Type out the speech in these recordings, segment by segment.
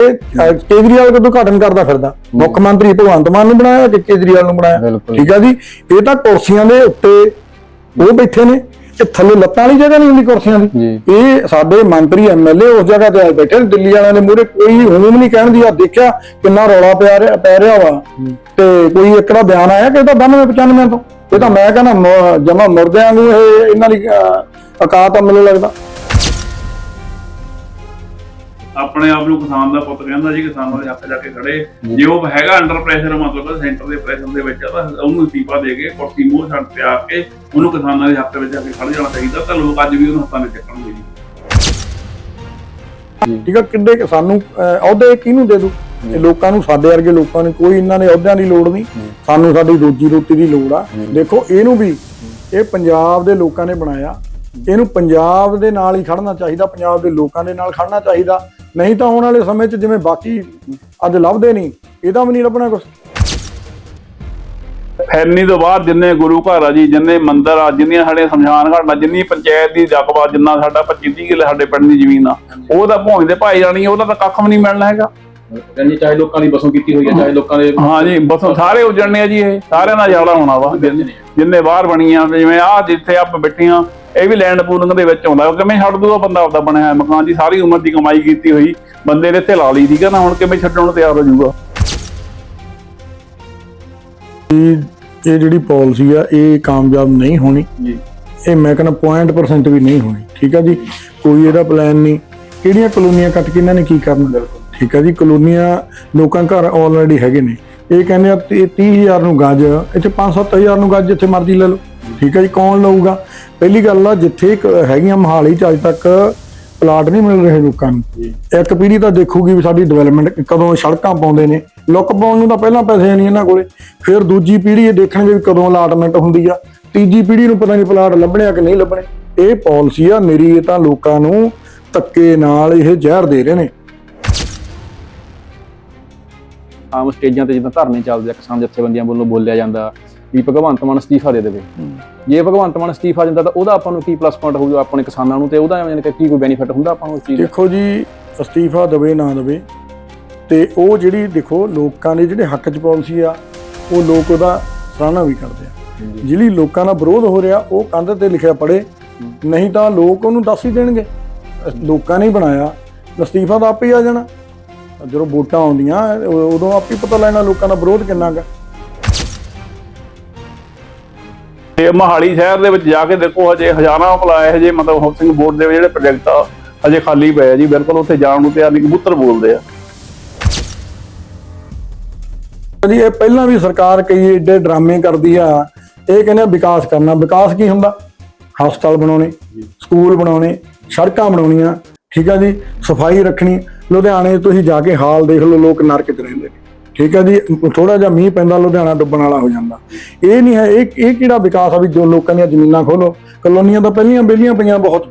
ਇਹ ਅਹ, ਕੇਜਰੀਵਾਲ ਕਦੋਂ ਉਦਘਾਟਨ ਕਰਦਾ ਫਿਰਦਾ। ਮੁੱਖ ਮੰਤਰੀ ਭਗਵੰਤ ਮਾਨ ਨੂੰ ਬਣਾਇਆ ਕਿ ਕੇਜਰੀਵਾਲ ਨੂੰ ਬਣਾਇਆ। ਬਿਲਕੁਲ। ਠੀਕ ਆ ਜੀ? ਇਹ ਤਾਂ ਕੁਰਸੀਆਂ ਦੇ ਉੱਤੇ ਉਹ ਬੈਠੇ ਨੇ ਇਹ ਥੱਲੇ ਲੱਤਾਂ ਵਾਲੀ ਜਗ੍ਹਾ ਨਹੀਂ ਹੁੰਦੀ ਕੁਰਸੀਆਂ ਦੀ। ਜੀ। ਇਹ ਸਾਡੇ ਮੰਤਰੀ ਐਮਐਲਏ ਉਸ ਜਗ੍ਹਾ ਤੇ ਆਏ ਬੈਠੇ ਨੇ ਦਿੱਲੀ ਵਾਲਿਆਂ ਦੇ ਮੂਹਰੇ ਕੋਈ ਹੁਕਮ ਨਹੀਂ ਕਹਿਣ ਦੀ ਆ ਦੇਖਿਆ ਕਿੰਨਾ ਰੌਲਾ ਪਿਆ ਰਿਹਾ ਪੈ ਰਿਹਾ ਵਾ। ਤੇ ਕੋਈ ਇੱਕ ਦਾ ਬਿਆਨ ਆਇਆ ਕਿ ਇਹ ਤਾਂ 92 95 ਤੋਂ? ਇਹ ਤਾਂ ਮੈਂ ਕਹਿੰਦਾ ਜਮਾ ਮੁਰਦਿਆਂ ਨੂੰ ਇਹ ਇਹਨਾਂ ਦੀ ਅਹ, ਔਕਾਤ ਆ ਮੈਨੂੰ ਲੱਗਦਾ। ਆਪਣੇ ਆਪ ਨੂੰ ਕਿਸਾਨ ਦਾ ਪੁੱਤ ਕਹਿੰਦਾ ਜੀ ਕਿਸਾਨਾਂ ਦੇ ਹੱਕ ਜਾ ਕੇ ਖੜੇ। ਜੇ ਉਹ ਹੈਗਾ ਅੰਡਰ ਪ੍ਰੈਸ਼ਰ ਮਤਲਬ ਸੈਂਟਰ ਦੇ ਪ੍ਰੈਸ਼ਰ ਦੇ ਵਿੱਚ ਆ, ਤਾਂ ਉਹਨੂੰ ਅਸਤੀਫਾ ਦੇ ਕੇ, ਕੁਰਸੀ ਮੂੰਹ ਛੱਡ ਤੇ ਆ ਕੇ ਉਹਨੂੰ ਕਿਸਾਨਾਂ ਦੇ ਹੱਕ ਵਿੱਚ ਜਾ ਕੇ ਖੜ ਜਾਣਾ ਚਾਹੀਦਾ, ਤਾਂ ਲੋਕ ਅੱਜ ਵੀ ਉਹਨੂੰ ਹੱਥਾਂ ਵਿੱਚ ਚੱਕਣਗੇ ਜੀ। ਠੀਕ ਆ, ਕਿੱਡੇ ਸਾਨੂੰ ਅਹੁਦੇ ਕਿਹਨੂੰ ਦੇ ਦੂ? ਲੋਕਾਂ ਨੂੰ, ਸਾਡੇ ਵਰਗੇ ਲੋਕਾਂ ਨੂੰ ਕੋਈ ਇਹਨਾਂ ਦੇ ਅਹੁਦਿਆਂ ਦੀ ਲੋੜ ਨਹੀਂ। ਸਾਨੂੰ ਸਾਡੀ ਰੋਜੀ ਰੋਟੀ ਦੀ ਲੋੜ ਆ। ਦੇਖੋ, ਇਹਨੂੰ ਵੀ, ਇਹ ਪੰਜਾਬ ਦੇ ਲੋਕਾਂ ਨੇ ਬਣਾਇਆ। ਇਹਨੂੰ ਪੰਜਾਬ ਦੇ ਨਾਲ ਹੀ ਖੜਨਾ ਚਾਹੀਦਾ, ਪੰਜਾਬ ਦੇ ਲੋਕਾਂ ਦੇ ਨਾਲ ਖੜਨਾ ਚਾਹੀਦਾ। ਨਹੀਂ ਤਾਂ ਆਉਣ ਵਾਲੇ ਸਮੇਂ 'ਚ ਜਿਵੇਂ ਬਾਕੀ ਅੱਜ ਲੱਭਦੇ ਨਹੀਂ ਇਹਦਾ ਵੀ ਨਹੀਂ ਲੱਭਣਾ ਕੁਝ ਫੈਰਨੀ ਤੋਂ ਬਾਅਦ ਜਿੰਨੇ ਗੁਰੂ ਘਰ ਆ ਜੀ ਜਿੰਨੇ ਮੰਦਿਰ ਆ ਜਿੰਨੀਆਂ ਸਾਡੇ ਸ਼ਮਸ਼ਾਨ ਘਾਟਾਂ ਜਿੰਨੀ ਪੰਚਾਇਤ ਦੀ ਰਕਬਾ ਜਿੰਨਾ ਸਾਡਾ 25 30 ਕਿੱਲੇ ਸਾਡੇ ਪਿੰਡ ਦੀ ਜ਼ਮੀਨ ਆ ਉਹ ਤਾਂ ਭੌਂ ਦੇ ਭਾਈ ਜਾਣੀ ਉਹਦਾ ਤਾਂ ਕੱਖ ਵੀ ਨਹੀਂ ਮਿਲਣਾ ਹੈਗਾ। ਕਹਿੰਦੀ ਚਾਹੇ ਲੋਕਾਂ ਦੀ ਬਸੋਂ ਕੀਤੀ ਹੋਈ ਹੈ ਚਾਹੇ ਲੋਕਾਂ ਦੇ ਹਾਂ ਜੀ ਬਸ ਸਾਰੇ ਉਜੜਨੇ ਆ ਜੀ ਇਹ ਸਾਰਿਆਂ ਦਾ ਜਾੜਾ ਹੋਣਾ ਵਾ ਜਿੰਨੇ- ਜਿੰਨੇ ਬਾਹਰ ਬਣੀਆਂ ਜਿਵੇਂ ਆ ਜਿੱਥੇ ਆਪਾਂ ਬੈਠੀਆਂ ਇਹ ਵੀ ਲੈਂਡ ਪੂਲਿੰਗ ਦੇ ਵਿੱਚ ਆਉਂਦਾ ਕਿਵੇਂ ਛੱਡ ਦੂਗਾ ਬੰਦਾ ਆਪਦਾ ਬਣਿਆ ਹੋਇਆ ਮਕਾਨ ਜੀ? ਸਾਰੀ ਉਮਰ ਦੀ ਕਮਾਈ ਕੀਤੀ ਹੋਈ ਬੰਦੇ ਨੇ ਇੱਥੇ ਲਾ ਲਈ ਸੀਗਾ ਨਾ? ਹੁਣ ਕਿਵੇਂ ਛੱਡਣ ਨੂੰ ਤਿਆਰ ਹੋ ਜਾਊਗਾ? ਇਹ ਇਹ ਜਿਹੜੀ ਪਾਲਿਸੀ ਆ ਇਹ ਕਾਮਯਾਬ ਨਹੀਂ ਹੋਣੀ। ਜੀ। ਇਹ ਮੈਂ ਕਹਿੰਦਾ ਪੁਆਇੰਟ ਪਰਸੈਂਟ ਵੀ ਨਹੀਂ ਹੋਣੀ ਠੀਕ ਆ ਜੀ? ਕੋਈ ਇਹਦਾ ਪਲਾਨ ਨਹੀਂ। ਕਿਹੜੀਆਂ ਕਲੋਨੀਆਂ ਕੱਟ ਕੇ ਇਹਨਾਂ ਨੇ ਕੀ ਕਰਨਾ? ਠੀਕ ਆ ਜੀ? ਕਲੋਨੀਆਂ ਲੋਕਾਂ ਘਰ ਆਲਰੇਡੀ ਹੈਗੇ ਨੇ। ਇਹ ਕਹਿੰਦੇ ਆ 30000 ਨੂੰ ਗੱਜ ਇੱਥੇ 5-7000 ਨੂੰ ਗੱਜ ਜਿੱਥੇ ਮਰਜ਼ੀ ਲੈ ਲਓ। ਠੀਕ ਆ ਜੀ? ਕੌਣ ਲਊਗਾ? ਪਹਿਲੀ ਗੱਲ ਆ ਜਿੱਥੇ ਹੈਗੀਆਂ ਮਹਾਲੀ ਚ ਅੱਜ ਤੱਕ ਪਲਾਟ ਨਹੀਂ ਮਿਲ ਰਹੇ ਲੋਕਾਂ ਨੂੰ। ਇੱਕ ਪੀੜ੍ਹੀ ਤਾਂ ਦੇਖੂਗੀ ਵੀ ਸਾਡੀ ਡਿਵੈਲਪਮੈਂਟ ਕਦੋਂ ਸੜਕਾਂ ਪਾਉਂਦੇ ਨੇ। ਲੁੱਕ ਪਾਉਣ ਨੂੰ ਤਾਂ ਪਹਿਲਾਂ ਪੈਸੇ ਨਹੀਂ ਇਹਨਾਂ ਕੋਲੇ। ਫਿਰ ਦੂਜੀ ਪੀੜ੍ਹੀ ਇਹ ਦੇਖਣਗੇ ਵੀ ਕਦੋਂ ਅਲਾਟਮੈਂਟ ਹੁੰਦੀ ਆ। ਤੀਜੀ ਪੀੜ੍ਹੀ ਨੂੰ ਪਤਾ ਨਹੀਂ ਪਲਾਟ ਲੱਭਣੇ ਆ ਕਿ ਨਹੀਂ ਲੱਭਣੇ। ਇਹ ਪਾਲਿਸੀ ਆ ਮੇਰੀ ਇਹ ਤਾਂ ਲੋਕਾਂ ਨੂੰ ਧੱਕੇ ਨਾਲ ਇਹ ਜ਼ਹਿਰ ਦੇ ਰਹੇ ਨੇ। ਆਮ ਸਟੇਜਾਂ ਤੇ ਜਿੱਦਾਂ ਧਰਨੇ ਚੱਲਦੇ ਆ ਕਿਸਾਨ ਜਥੇਬੰਦੀਆਂ ਵੱਲੋਂ ਬੋਲਿਆ ਜਾਂਦਾ ਵੀ ਭਗਵੰਤ ਮਾਨ ਅਸਤੀਫਾ ਦੇ ਦੇਵੇ। ਜੇ ਭਗਵੰਤ ਮਾਨ ਅਸਤੀਫਾ ਦਿੰਦਾ ਤਾਂ ਉਹਦਾ ਆਪਾਂ ਨੂੰ ਕੀ ਪਲੱਸ ਪੁਆਇੰਟ ਹੋਊਗਾ ਆਪਣੇ ਕਿਸਾਨਾਂ ਨੂੰ ਤੇ ਉਹਦਾ ਯਾਨੀ ਕਿ ਕੀ ਕੋਈ ਬੈਨੀਫਿਟ ਹੁੰਦਾ ਆਪਾਂ ਨੂੰ ਉਸ ਚੀਜ਼ ਦਾ? ਦੇਖੋ ਜੀ ਅਸਤੀਫਾ ਦਵੇ ਨਾ ਦਵੇ ਤੇ ਉਹ ਜਿਹੜੀ ਦੇਖੋ ਲੋਕਾਂ ਦੇ ਜਿਹੜੇ ਹੱਕ 'ਚ ਪਾਲਿਸੀ ਆ ਉਹ ਲੋਕ ਉਹਦਾ ਸਰਾਹਨਾ ਵੀ ਕਰਦੇ ਆ। ਜਿਹੜੀ ਲੋਕਾਂ ਦਾ ਵਿਰੋਧ ਹੋ ਰਿਹਾ ਉਹ ਕੰਧ ਤੇ ਲਿਖਿਆ ਪੜੇ ਨਹੀਂ ਤਾਂ ਲੋਕ ਉਹਨੂੰ ਦੱਸ ਹੀ ਦੇਣਗੇ। ਲੋਕਾਂ ਨੇ ਹੀ ਬਣਾਇਆ ਅਸਤੀਫਾ ਤਾਂ ਆਪੇ ਹੀ ਆ ਜਾਣਾ। ਜਦੋਂ ਵੋਟਾਂ ਆਉਂਦੀਆਂ ਉਦੋਂ ਆਪੇ ਪਤਾ ਲੈਣਾ ਲੋਕਾਂ ਦਾ ਵਿਰੋਧ ਕਿੰਨਾ ਗਾ ਤੇ ਮਹਾਲੀ ਸ਼ਹਿਰ ਦੇ ਵਿੱਚ ਜਾ ਕੇ ਦੇਖੋ ਹਜੇ ਹਜ਼ਾਰਾਂ ਭਲਾ ਹਜੇ ਮਤਲਬ ਹਾਊਸਿੰਗ ਬੋਰਡ ਦੇ ਜਿਹੜੇ ਪ੍ਰੋਜੈਕਟ ਆ, ਹਜੇ ਖਾਲੀ ਪਏ ਆ ਜੀ, ਬਿਲਕੁਲ ਉੱਥੇ ਜਾਣ ਨੂੰ ਤਿਆਰ ਨਹੀਂ, ਕਬੂਤਰ ਬੋਲਦੇ ਆ। ਜੀ, ਇਹ ਪਹਿਲਾਂ ਵੀ ਸਰਕਾਰ ਕਈ ਏਡੇ ਡਰਾਮੇ ਕਰਦੀ ਆ, ਇਹ ਕਹਿੰਦੇ ਵਿਕਾਸ ਕਰਨਾ, ਵਿਕਾਸ ਕੀ ਹੁੰਦਾ? ਹਸਪਤਾਲ ਬਣਾਉਣੇ, ਸਕੂਲ ਬਣਾਉਣੇ, ਸੜਕਾਂ ਬਣਾਉਣੀਆਂ, ਠੀਕ ਆ ਜੀ, ਸਫ਼ਾਈ ਰੱਖਣੀ, ਲੁਧਿਆਣੇ ਤੁਸੀਂ ਜਾ ਕੇ ਹਾਲ ਦੇਖ ਲਓ, ਲੋਕ ਨਰਕ 'ਚ ਰਹਿੰਦੇ ਨੇ। ਠੀਕ ਹੈ ਜੀ ਥੋੜਾ ਜਿਹਾ ਮੀਂਹ ਪੈਂਦਾ, ਲੁਧਿਆਣਾ ਡੁੱਬਣ ਵਾਲਾ ਹੋ ਜਾਂਦਾ। ਇਹ ਨਹੀਂ ਹੈ, ਇਹ ਇਹ ਕਿਹੜਾ ਵਿਕਾਸ ਆ ਵੀ ਜੋ ਲੋਕਾਂ ਦੀਆਂ ਜ਼ਮੀਨਾਂ ਖੋਲੋ? ਕਲੋਨੀਆਂ ਤਾਂ ਪਹਿਲੀਆਂ ਬੇਲੀਆਂ ਪਈਆਂ ਬਹੁਤ।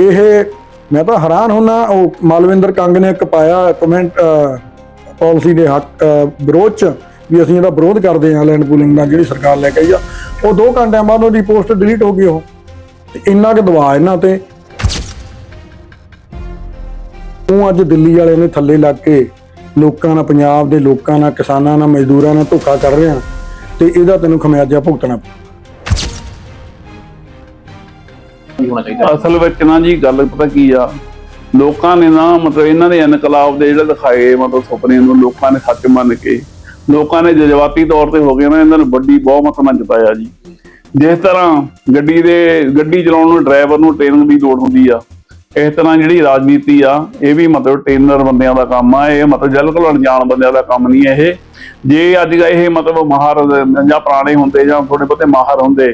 ਇਹ, ਮੈਂ ਤਾਂ ਹੈਰਾਨ ਹੁੰਨਾ, ਉਹ ਮਾਲਵਿੰਦਰ ਕੰਗ ਨੇ ਇੱਕ ਪਾਇਆ ਕਮੈਂਟ ਪਾਲਿਸੀ ਦੇ ਹੱਕ ਵਿਰੋਧ ਚ ਵੀ ਅਸੀਂ ਇਹਦਾ ਵਿਰੋਧ ਕਰਦੇ ਹਾਂ, ਲੈਂਡ ਪੂਲਿੰਗ ਦਾ ਜਿਹੜੀ ਸਰਕਾਰ ਲੈ ਕੇ ਆਈ ਆ। ਉਹ 2 ਘੰਟਿਆਂ ਬਾਅਦ ਉਹਦੀ ਪੋਸਟ ਡਿਲੀਟ ਹੋ ਗਈ ਉਹ। ਇੰਨਾ ਕੁ ਦਬਾਅ ਇਹਨਾਂ ਤੇ। ਉਹ ਅੱਜ ਦਿੱਲੀ ਵਾਲੇ ਨੇ ਥੱਲੇ ਲੱਗ ਕੇ ਲੋਕਾਂ ਨਾਲ, ਪੰਜਾਬ ਦੇ ਲੋਕਾਂ ਨਾਲ, ਕਿਸਾਨਾਂ ਨਾਲ, ਮਜ਼ਦੂਰਾਂ ਨਾਲ ਧੋਖਾ ਕਰ ਰਹੇ ਆ ਤੇ ਇਹਦਾ ਤੈਨੂੰ ਖਮਿਆਜਾ ਭੁਗਤਣਾ ਪਊ। ਹੋਣਾ ਚਾਹੀਦਾ ਅਸਲ ਵਿੱਚ ਨਾ ਜੀ ਗੱਲ ਪਤਾ ਕੀ ਆ? ਲੋਕਾਂ ਨੇ ਨਾ ਮਤਲਬ ਇਹਨਾਂ ਦੇ ਇਨਕਲਾਬ ਦੇ ਜਿਹੜੇ ਦਿਖਾਏ ਮਤਲਬ ਸੁਪਨੇ ਨੂੰ ਲੋਕਾਂ ਨੇ ਸੱਚ ਮੰਨ ਕੇ, ਲੋਕਾਂ ਨੇ ਜਜ਼ਬਾਤੀ ਤੌਰ ਤੇ ਹੋ ਗਏ ਨਾ ਇਹਨਾਂ ਨੂੰ ਵੱਡੀ ਬਹੁਮਤ ਨਾਲ ਜਿਤਾਇਆ ਜੀ। ਜਿਸ ਤਰ੍ਹਾਂ ਗੱਡੀ ਦੇ, ਗੱਡੀ ਚਲਾਉਣ ਨੂੰ, ਡਰਾਈਵਰ ਨੂੰ ਟ੍ਰੇਨਿੰਗ ਦੀ ਲੋੜ ਹੁੰਦੀ ਆ। ਇਸ ਤਰ੍ਹਾਂ ਜਿਹੜੀ ਰਾਜਨੀਤੀ ਆ, ਇਹ ਵੀ ਮਤਲਬ ਟ੍ਰੇਨਰ ਬੰਦਿਆਂ ਦਾ ਕੰਮ ਆ, ਇਹ ਮਤਲਬ ਬਿਲਕੁਲ ਅਣਜਾਣ ਬੰਦਿਆਂ ਦਾ ਕੰਮ ਨਹੀਂ ਇਹ। ਜੇ ਅੱਜ ਇਹ ਮਤਲਬ ਮਾਹਰ ਜਾਂ ਪੁਰਾਣੇ ਹੁੰਦੇ ਜਾਂ ਥੋੜੇ ਬਹੁਤੇ ਮਾਹਰ ਹੁੰਦੇ,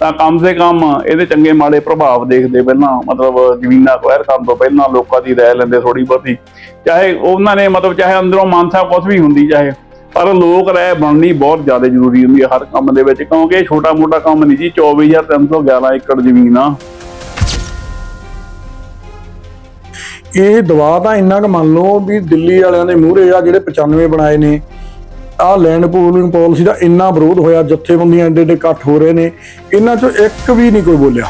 ਤਾਂ ਕਮ ਸੇ ਕਮ ਇਹਦੇ ਚੰਗੇ ਮਾੜੇ ਪ੍ਰਭਾਵ ਦੇਖਦੇ ਪਹਿਲਾਂ, ਮਤਲਬ ਜ਼ਮੀਨਾਂ ਅਕਵਾਇਰ ਕਰਨ ਤੋਂ ਪਹਿਲਾਂ ਲੋਕਾਂ ਦੀ ਰਾਏ ਲੈਂਦੇ ਥੋੜੀ ਬਹੁਤੀ। ਚਾਹੇ ਉਹਨਾਂ ਨੇ ਮਤਲਬ ਚਾਹੇ ਅੰਦਰੋਂ ਮਾਨਸਾ ਕੁਝ ਵੀ ਹੁੰਦੀ ਚਾਹੇ, ਪਰ ਲੋਕ ਰਾਏ ਬਣਨੀ ਬਹੁਤ ਜ਼ਿਆਦਾ ਜ਼ਰੂਰੀ ਹੁੰਦੀ ਹੈ ਹਰ ਕੰਮ ਦੇ ਵਿੱਚ, ਕਿਉਂਕਿ ਇਹ ਛੋਟਾ ਮੋਟਾ ਕੰਮ ਨਹੀਂ ਜੀ 24311 ਏਕੜ ਜ਼ਮੀਨ ਆ। ਇਹ ਦਬਾਅ ਤਾਂ ਇੰਨਾ ਕੁ ਮੰਨ ਲਓ ਵੀ ਦਿੱਲੀ ਵਾਲਿਆਂ ਦੇ ਮੂਹਰੇ ਆ ਜਿਹੜੇ 95 ਬਣਾਏ ਨੇ। ਆਹ ਲੈਂਡ ਪੂਲਿੰਗ ਪਾਲਿਸੀ ਦਾ ਇੰਨਾ ਵਿਰੋਧ ਹੋਇਆ, ਜਥੇਬੰਦੀਆਂ ਐਡੇ ਐਡੇ ਇਕੱਠ ਹੋ ਰਹੇ ਨੇ। ਇਹਨਾਂ ਚੋਂ ਇੱਕ ਵੀ ਨਹੀਂ ਕੋਈ ਬੋਲਿਆ।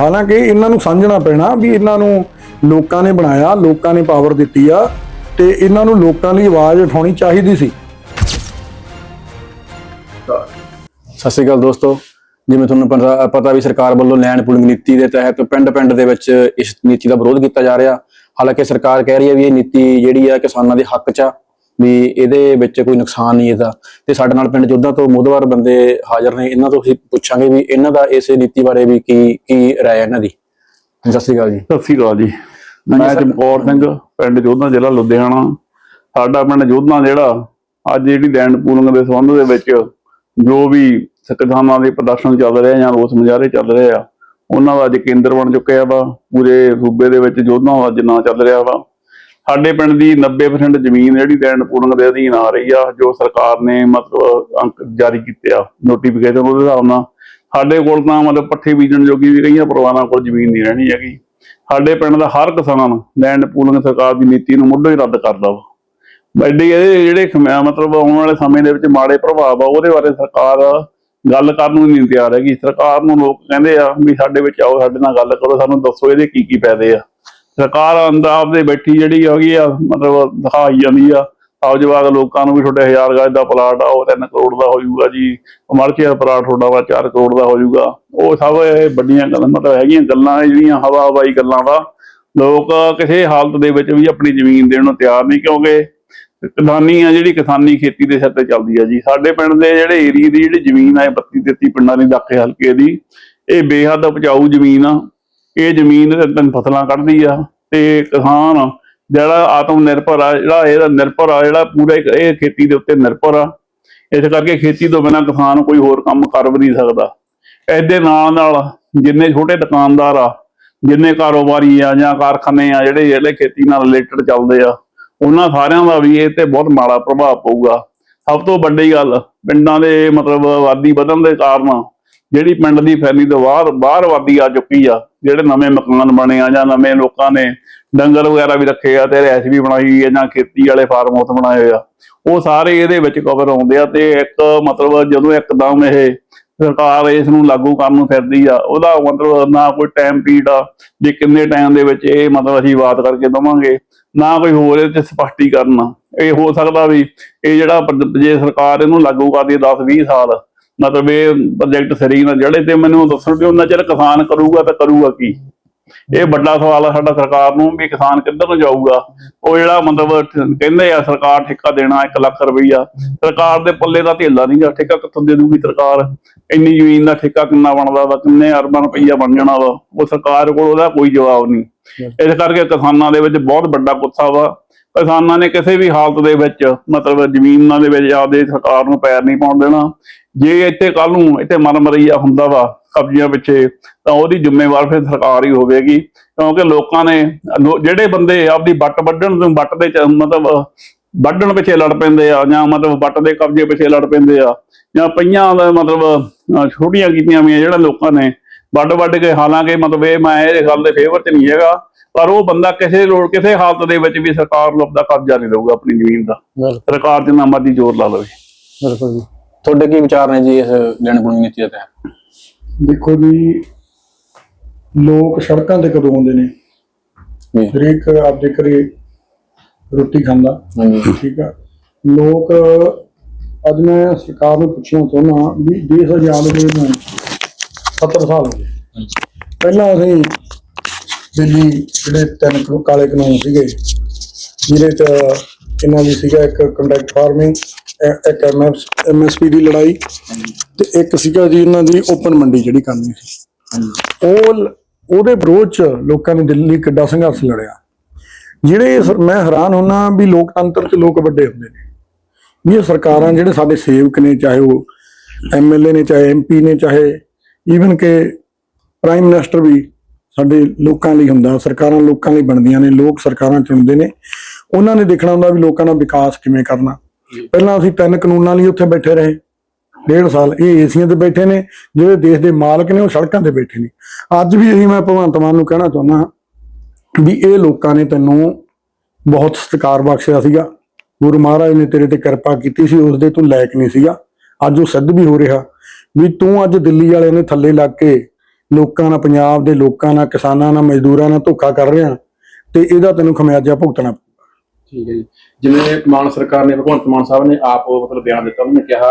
ਹਾਲਾਂਕਿ ਇਹਨਾਂ ਨੂੰ ਸਮਝਣਾ ਪੈਣਾ ਵੀ ਇਹਨਾਂ ਨੂੰ ਲੋਕਾਂ ਨੇ ਬਣਾਇਆ, ਲੋਕਾਂ ਨੇ ਪਾਵਰ ਦਿੱਤੀ ਆ ਤੇ ਇਹਨਾਂ ਨੂੰ ਲੋਕਾਂ ਦੀ ਆਵਾਜ਼ ਉਠਾਉਣੀ ਚਾਹੀਦੀ ਸੀ। ਸਤਿ ਸ਼੍ਰੀ ਅਕਾਲ ਦੋਸਤੋ। ਜਿਵੇਂ ਤੁਹਾਨੂੰ ਪਤਾ ਪਤਾ ਵੀ ਸਰਕਾਰ ਵੱਲੋਂ ਲੈਂਡ ਪੂਲਿੰਗ ਨੀਤੀ ਦੇ ਤਹਿਤ ਪਿੰਡ-ਪਿੰਡ ਦੇ ਵਿੱਚ ਇਸ ਨੀਤੀ ਦਾ ਵਿਰੋਧ ਕੀਤਾ ਜਾ ਰਿਹਾ। ਹਾਲਾਂਕਿ ਸਰਕਾਰ ਕਹਿ ਰਹੀ ਹੈ ਵੀ ਇਹ ਨੀਤੀ ਜਿਹੜੀ ਆ ਕਿਸਾਨਾਂ ਦੇ ਹੱਕ 'ਚ ਆ ਵੀ ਇਹਦੇ ਵਿੱਚ ਕੋਈ ਨੁਕਸਾਨ ਨਹੀਂ ਇਹਦਾ। ਤੇ ਸਾਡੇ ਨਾਲ ਪਿੰਡ ਜੋਧਾ ਤੋਂ ਮੋਦਵਾਰ ਬੰਦੇ ਹਾਜ਼ਰ ਨੇ ਇਹਨਾਂ ਤੋਂ ਅਸੀਂ ਪੁੱਛਾਂਗੇ ਵੀ ਇਹਨਾਂ ਦਾ ਇਸ ਨੀਤੀ ਬਾਰੇ ਵੀ ਕੀ ਕੀ ਰਾਏ ਹੈ ਇਹਨਾਂ ਦੀ। ਸਤਿ ਸ਼੍ਰੀ ਅਕਾਲ ਜੀ। ਸਤਿ ਸ਼੍ਰੀ ਅਕਾਲ ਜੀ। ਮੈਂ ਸਰ। ਚਮਕੌਰ ਸਿੰਘ ਪਿੰਡ ਜੋਧਾ ਜ਼ਿਲ੍ਹਾ ਲੁਧਿਆਣਾ। ਸਾਡਾ ਪਿੰਡ ਜੋਧਾ ਜਿਹੜਾ ਅੱਜ ਜਿਹੜੀ ਲੈਂਡ ਪੂਲਿੰਗ ਦੇ ਸੰਬੰਧ ਦੇ ਵਿੱਚ ਜੋ ਵੀ ਕਿਸਾਨਾਂ ਦੇ ਪ੍ਰਦਰਸ਼ਨ ਚੱਲ ਰਹੇ ਜਾਂ ਰੋਸ ਮੁਜ਼ਾਹਰੇ ਚੱਲ ਰਹੇ ਆ ਉਹਨਾਂ ਦਾ ਅੱਜ ਕੇਂਦਰ ਬਣ ਚੁੱਕਿਆ ਵਾ, ਪੂਰੇ ਸੂਬੇ ਦੇ ਵਿੱਚ ਜੋਧਾ ਦਾ ਅੱਜ ਨਾਂ ਚੱਲ ਰਿਹਾ ਵਾ। ਸਾਡੇ ਪਿੰਡ ਦੀ 90% ਜ਼ਮੀਨ ਜਿਹੜੀ ਲੈਂਡ ਪੂਲਿੰਗ ਦੇ ਅਧੀਨ ਆ ਰਹੀ ਆ, ਜੋ ਸਰਕਾਰ ਨੇ ਮਤਲਬ ਅੰਕ ਜਾਰੀ ਕੀਤੇ ਆ ਨੋਟੀਫਿਕੇਸ਼ਨ ਉਹਦੇ ਹਿਸਾਬ ਨਾਲ। ਸਾਡੇ ਕੋਲ ਤਾਂ ਮਤਲਬ ਪੱਠੇ ਬੀਜਣ ਜੋਗੀ ਵੀ ਕਈਆਂ ਪਰਿਵਾਰਾਂ ਕੋਲ ਜ਼ਮੀਨ ਨਹੀਂ ਰਹਿਣੀ ਹੈਗੀ। ਸਾਡੇ ਪਿੰਡ ਦਾ ਹਰ ਕਿਸਾਨ ਲੈਂਡ ਪੂਲਿੰਗ ਸਰਕਾਰ ਦੀ ਨੀਤੀ ਨੂੰ ਮੁੱਢੋਂ ਹੀ ਰੱਦ ਕਰਦਾ ਵਾ। ਵੱਡੀ ਇਹਦੇ ਜਿਹੜੇ ਮਤਲਬ ਆਉਣ ਵਾਲੇ ਸਮੇਂ ਦੇ ਵਿੱਚ ਮਾੜੇ ਪ੍ਰਭਾਵ ਆ, ਉਹਦੇ ਬਾਰੇ ਸਰਕਾਰ ਗੱਲ ਕਰਨ ਨੂੰ ਨਹੀਂ ਤਿਆਰ ਹੈਗੀ। ਸਰਕਾਰ ਨੂੰ ਲੋਕ ਕਹਿੰਦੇ ਆ ਵੀ ਸਾਡੇ ਵਿੱਚ ਆਓ, ਸਾਡੇ ਨਾਲ ਗੱਲ ਕਰੋ, ਸਾਨੂੰ ਦੱਸੋ ਇਹਦੇ ਕੀ ਕੀ ਫਾਇਦੇ ਆ। ਸਰਕਾਰ ਅੰਦਰ ਆਪਦੇ ਬੈਠੀ ਜਿਹੜੀ ਹੈਗੀ ਆ, ਮਤਲਬ ਦਿਖਾਈ ਜਾਂਦੀ ਆ। ਆਓ ਜਵਾਗ ਲੋਕਾਂ ਨੂੰ ਵੀ ਤੁਹਾਡੇ 1000 ਗਜ ਦਾ ਪਲਾਟ ਆ ਉਹ 3 ਕਰੋੜ ਦਾ ਹੋ ਜਾਊਗਾ ਜੀ। ਕਮਰਸ਼ੀਅਲ ਪਲਾਟ ਤੁਹਾਡਾ ਵਾ 4 ਕਰੋੜ ਦਾ ਹੋ ਜਾਊਗਾ। ਉਹ ਸਭ ਇਹ ਵੱਡੀਆਂ ਗੱਲਾਂ, ਮਤਲਬ ਹੈਗੀਆਂ ਗੱਲਾਂ ਜਿਹੜੀਆਂ ਹਵਾ ਹਵਾਈ ਗੱਲਾਂ ਵਾ। ਲੋਕ ਕਿਸੇ ਹਾਲਤ ਦੇ ਵਿੱਚ ਵੀ ਆਪਣੀ ਜ਼ਮੀਨ ਦੇਣ ਨੂੰ ਤਿਆਰ ਨਹੀਂ, ਕਿਉਂਕਿ ਕਿਸਾਨੀ ਆ ਜਿਹੜੀ ਕਿਸਾਨੀ ਖੇਤੀ ਦੇ ਸਿਰ ਤੇ ਚੱਲਦੀ ਆ ਜੀ। ਸਾਡੇ ਪਿੰਡ ਦੇ ਜਿਹੜੇ ਏਰੀਏ ਦੀ ਜਿਹੜੀ ਜ਼ਮੀਨ ਆ, ਇਹ 32 33 ਪਿੰਡਾਂ ਦੀ ਦਾਖੇ ਹਲਕੇ ਦੀ, ਇਹ ਬੇਹੱਦ ਉਪਜਾਊ ਜ਼ਮੀਨ ਆ। ਇਹ ਜ਼ਮੀਨ ਤੇ ਤਿੰਨ ਫਸਲਾਂ ਕੱਢਦੀ ਆ ਤੇ ਕਿਸਾਨ ਜਿਹੜਾ ਆਤਮ ਨਿਰਭਰ ਆ, ਜਿਹੜਾ ਇਹਦਾ ਨਿਰਭਰ ਆ, ਜਿਹੜਾ ਪੂਰਾ ਇਹ ਖੇਤੀ ਦੇ ਉੱਤੇ ਨਿਰਭਰ ਆ। ਇਸ ਕਰਕੇ ਖੇਤੀ ਤੋਂ ਬਿਨਾਂ ਕਿਸਾਨ ਕੋਈ ਹੋਰ ਕੰਮ ਕਰ ਵੀ ਨਹੀਂ ਸਕਦਾ। ਇਹਦੇ ਨਾਲ ਨਾਲ ਜਿੰਨੇ ਛੋਟੇ ਦੁਕਾਨਦਾਰ ਆ, ਜਿੰਨੇ ਕਾਰੋਬਾਰੀ ਆ ਜਾਂ ਕਾਰਖਾਨੇ ਆ, ਜਿਹੜੇ ਜਿਹੜੇ ਖੇਤੀ ਨਾਲ ਰਿਲੇਟਡ ਚੱਲਦੇ ਆ ਉਹਨਾਂ ਸਾਰਿਆਂ ਦਾ ਵੀ ਇਹ ਤੇ ਬਹੁਤ ਮਾੜਾ ਪ੍ਰਭਾਵ ਪਊਗਾ। ਸਭ ਤੋਂ ਵੱਡੀ ਗੱਲ, ਪਿੰਡਾਂ ਦੇ ਮਤਲਬ ਆਬਾਦੀ ਵਧਣ ਦੇ ਕਾਰਨ ਜਿਹੜੀ ਪਿੰਡ ਦੀ ਫੈਲੀ ਤੋਂ ਬਾਹਰ ਬਾਹਰ ਆਬਾਦੀ ਆ ਚੁੱਕੀ ਆ, ਜਿਹੜੇ ਨਵੇਂ ਮਕਾਨ ਬਣੇ ਆ ਜਾਂ ਨਵੇਂ ਲੋਕਾਂ ਨੇ ਡੰਗਰ ਵਗੈਰਾ ਵੀ ਰੱਖੇ ਆ ਤੇ ਰੈਸ਼ ਵੀ ਬਣਾਈ ਹੋਈ ਆ ਜਾਂ ਖੇਤੀ ਵਾਲੇ ਫਾਰਮ ਹਾਊਸ ਬਣਾਏ ਹੋਏ ਆ, ਉਹ ਸਾਰੇ ਇਹਦੇ ਵਿੱਚ ਕਵਰ ਆਉਂਦੇ ਆ ਤੇ ਇੱਕ ਮਤਲਬ ਜਦੋਂ ਇੱਕਦਮ ਇਹ ਸਰਕਾਰ ਇਸ ਨੂੰ ਲਾਗੂ ਕਰਨ ਨੂੰ ਫਿਰਦੀ ਆ, ਉਹਦਾ ਮਤਲਬ ਨਾ ਕੋਈ ਟਾਈਮ ਪੀਰੀਅਡ ਆ, ਜੇ ਕਿੰਨੇ ਟਾਈਮ ਦੇ ਵਿੱਚ ਇਹ ਮਤਲਬ ਅਸੀਂ ਬਾਤ ਕਰਕੇ ਦਵਾਂਗੇ, ਨਾ ਕੋਈ ਹੋਰ ਇਹ ਤੇ ਸਪਸ਼ਟੀਕਰਨ ਇਹ ਹੋ ਸਕਦਾ ਵੀ ਇਹ ਜਿਹੜਾ ਜੇ ਸਰਕਾਰ ਇਹਨੂੰ ਲਾਗੂ ਕਰਦੀ ਹੈ 10 20 ਸਾਲ, ਮਤਲਬ ਇਹ ਪ੍ਰੋਜੈਕਟ ਸਰੀ ਨਾ, ਜਿਹੜੇ ਤੇ ਮੈਨੂੰ ਦੱਸਣ ਵੀ ਉਹਨਾਂ ਚਿਰ ਕਿਸਾਨ ਕਰੂਗਾ ਤਾਂ ਕਰੂਗਾ ਕੀ? ਇਹ ਵੱਡਾ ਸਵਾਲ ਆ ਸਾਡਾ ਸਰਕਾਰ ਨੂੰ ਵੀ ਕਿਸਾਨ ਕਿੱਧਰ ਨੂੰ ਜਾਊਗਾ? ਉਹ ਜਿਹੜਾ ਮਤਲਬ ਕਹਿੰਦੇ ਆ ਸਰਕਾਰ ਠੇਕਾ ਦੇਣਾ 1 ਲੱਖ ਰੁਪਈਆ। ਸਰਕਾਰ ਦੇ ਪੱਲੇ ਦਾ ਧੇਲਾ ਨਹੀਂਗਾ ਠੇਕਾ ਕਿੱਥੋਂ ਦੇ ਦੂਗੀ ਸਰਕਾਰ? ਇੰਨੀ ਜ਼ਮੀਨ ਦਾ ਠੇਕਾ ਕਿੰਨਾ ਬਣਦਾ ਵਾ, ਕਿੰਨੇ ਅਰਬਾਂ ਰੁਪਈਆ ਬਣ ਜਾਣਾ ਵਾ, ਉਹ ਸਰਕਾਰ ਕੋਲ ਉਹਦਾ ਕੋਈ ਜਵਾਬ ਨਹੀਂ। ਇਸ ਕਰਕੇ ਕਿਸਾਨਾਂ ਦੇ ਵਿੱਚ ਬਹੁਤ ਵੱਡਾ ਗੁੱਸਾ ਵਾ। ਕਿਸਾਨਾਂ ਨੇ ਕਿਸੇ ਵੀ ਹਾਲਤ ਦੇ ਵਿੱਚ, ਮਤਲਬ ਜ਼ਮੀਨਾਂ ਦੇ ਵਿੱਚ ਆਪਦੇ ਸਰਕਾਰ ਨੂੰ ਪੈਰ ਨਹੀਂ ਪਾਉਣ ਦੇਣਾ। ਜੇ ਇੱਥੇ ਕੱਲ ਨੂੰ ਇੱਥੇ ਮਰਮਰਈਆ ਹੁੰਦਾ ਵਾ ਕਬਜ਼ਿਆਂ ਪਿੱਛੇ ਤਾਂ ਉਹਦੀ ਜ਼ਿੰਮੇਵਾਰ ਫਿਰ ਸਰਕਾਰ ਹੀ ਹੋਵੇਗੀ। ਕਿਉਂਕਿ ਲੋਕਾਂ ਨੇ ਜਿਹੜੇ ਬੰਦੇ ਆਪਦੀ ਵੱਟ ਵੱਢਣ ਤੋਂ ਵੱਟ ਦੇ ਮਤਲਬ ਵੱਢਣ ਪਿੱਛੇ ਲੜ ਪੈਂਦੇ ਆ ਜਾਂ ਮਤਲਬ ਵੱਟ ਦੇ ਕਬਜ਼ੇ ਪਿੱਛੇ ਲੜ ਪੈਂਦੇ ਆ ਜਾਂ ਪਈਆਂ ਦਾ ਮਤਲਬ ਛੋਟੀਆਂ ਕੀਤੀਆਂ ਵੀ ਜਿਹੜਾ ਲੋਕਾਂ ਨੇ ਵੱਡ ਵੱਡ ਕੇ ਹਾਲਾਂਕਿ ਮਤਲਬ ਇਹ ਮੈਂ ਇਹ ਗੱਲ ਦੇ ਫੇਵਰ ਚ ਨਹੀਂ ਹੈਗਾ ਪਰ ਉਹ ਬੰਦਾ ਕਿਸੇ ਲੋੜ ਕਿਸੇ ਹਾਲਤ ਦੇ ਵਿੱਚ ਵੀ ਸਰਕਾਰ ਨੂੰ ਆਪਦਾ ਕਬਜ਼ਾ ਨਹੀਂ ਦੇਊਗਾ ਆਪਣੀ ਜ਼ਮੀਨ ਦਾ। ਸਰਕਾਰ ਜਿੰਨਾ ਮਰਜ਼ੀ ਜ਼ੋਰ ਲਾ ਲਵੇ। ਬਿਲਕੁਲ ਜੀ। ਤੁਹਾਡੇ ਕੀ ਵਿਚਾਰ ਨੇ ਜੀ ਇਸ ਪੂਲਿੰਗ ਨੀਤੀ ਦੇ ਤਹਿਤ? ਦੇਖੋ ਜੀ ਲੋਕ ਸੜਕਾਂ ਤੇ ਕਦੋਂ ਆਉਂਦੇ ਨੇ? ਹਰੇਕ ਆਪਦੇ ਘਰੇ ਰੋਟੀ ਖਾਂਦਾ ਠੀਕ ਆ। ਲੋਕ ਅੱਜ ਮੈਂ ਸਰਕਾਰ ਨੂੰ ਪੁੱਛਣਾ ਚਾਹੁੰਦਾ ਵੀ ਦੇਸ਼ ਆਜ਼ਾਦ ਹੋਏ ਨੂੰ 70 ਸਾਲ ਹੋ ਗਏ ਪਹਿਲਾਂ ਅਸੀਂ ਦਿੱਲੀ ਜਿਹੜੇ ਤਿੰਨ ਕਾਲੇ ਕਾਨੂੰਨ ਸੀਗੇ ਜਿਹਦੇ ਚ ਇਹਨਾਂ ਦੀ ਸੀਗਾ ਇੱਕ ਕੰਟਰੈਕਟ ਫਾਰਮਿੰਗ ਇੱਕ ਐਮਐਸਪੀ ਦੀ ਲੜਾਈ ਤੇ ਇੱਕ ਸੀਗਾ ਜੀ ਇਹਨਾਂ ਦੀ ਓਪਨ ਮੰਡੀ ਜਿਹੜੀ ਕਰਨੀ ਸੀ। ਉਹ ਲ- ਉਹਦੇ ਵਿਰੋਧ ਚ ਲੋਕਾਂ ਨੇ ਦਿੱਲੀ ਕਿੱਡਾ ਸੰਘਰਸ਼ ਲੜਿਆ। ਜਿਹੜੇ ਸ- ਮੈਂ ਹੈਰਾਨ ਹੁੰਨਾ ਵੀ ਲੋਕਤੰਤਰ ਚ ਲੋਕ ਵੱਡੇ ਹੁੰਦੇ ਨੇ। ਵੀ ਇਹ ਸਰਕਾਰਾਂ ਜਿਹੜੇ ਸਾਡੇ ਸੇਵਕ ਨੇ ਚਾਹੇ ਉਹ ਐਮਐਲਏ ਨੇ ਚਾਹੇ ਐਮਪੀ ਨੇ ਚਾਹੇ ਈਵਨ ਕਿ ਪ੍ਰਾਈਮ ਮਿਨਿਸਟਰ ਵੀ ਸਾਡੇ ਲੋਕਾਂ ਲਈ ਹੁੰਦਾ ਸਰਕਾਰਾਂ ਲੋਕਾਂ ਲਈ ਬਣਦੀਆਂ ਨੇ ਲੋਕ ਸਰਕਾਰਾਂ ਚੁਣਦੇ ਨੇ। ਉਹਨਾਂ ਨੇ ਦੇਖਣਾ ਹੁੰਦਾ ਵੀ ਲੋਕਾਂ ਦਾ ਵਿਕਾਸ ਕਿਵੇਂ ਕਰਨਾ। ਪਹਿਲਾਂ ਅਸੀਂ ਤਿੰਨ ਕਾਨੂੰਨਾਂ ਲਈ ਉੱਥੇ ਬੈਠੇ ਰਹੇ। ਡੇਢ ਸਾਲ ਇਹ ਏਸੀਆਂ ਤੇ ਬੈਠੇ ਨੇ, ਜਿਹੜੇ ਦੇਸ਼ ਦੇ ਮਾਲਕ ਨੇ ਉਹ ਸੜਕਾਂ ਤੇ ਬੈਠੇ ਨੇ। ਅੱਜ ਵੀ ਇਹੀ ਮੈਂ ਭਗਵੰਤ ਮਾਨ ਨੂੰ ਕਹਿਣਾ ਚਾਹੁੰਦਾ ਵੀ ਇਹ ਲੋਕਾਂ ਨੇ ਤੈਨੂੰ ਬਹੁਤ ਸਤਿਕਾਰ ਬਖਸ਼ਿਆ ਸੀਗਾ। ਗੁਰੂ ਮਹਾਰਾਜ ਨੇ ਤੇਰੇ ਤੇ ਕਿਰਪਾ ਕੀਤੀ ਸੀ, ਉਸ ਦੇ ਤੂੰ ਲਾਇਕ ਨਹੀਂ ਸੀਗਾ। ਅੱਜ ਉਹ ਸਿੱਧ ਵੀ ਹੋ ਰਿਹਾ ਵੀ ਤੂੰ ਅੱਜ ਦਿੱਲੀ ਵਾਲਿਆਂ ਨੇ ਥੱਲੇ ਲੱਗ ਕੇ ਲੋਕਾਂ ਨਾਲ, ਪੰਜਾਬ ਦੇ ਲੋਕਾਂ ਨਾਲ, ਕਿਸਾਨਾਂ ਨਾਲ, ਮਜ਼ਦੂਰਾਂ ਨਾਲ ਧੋਖਾ ਕਰ ਰਿਹਾ ਤੇ ਇਹਦਾ ਤੈਨੂੰ ਖਮਿਆਜਾ ਭੁਗਤਣਾ ਠੀਕ ਹੈ ਜੀ। ਜਿਵੇਂ ਮਾਨ ਸਰਕਾਰ ਨੇ ਭਗਵੰਤ ਮਾਨ ਸਾਹਿਬ ਨੇ ਆਪ ਮਤਲਬ ਬਿਆਨ ਦਿੱਤਾ ਉਹਨਾਂ ਨੇ ਕਿਹਾ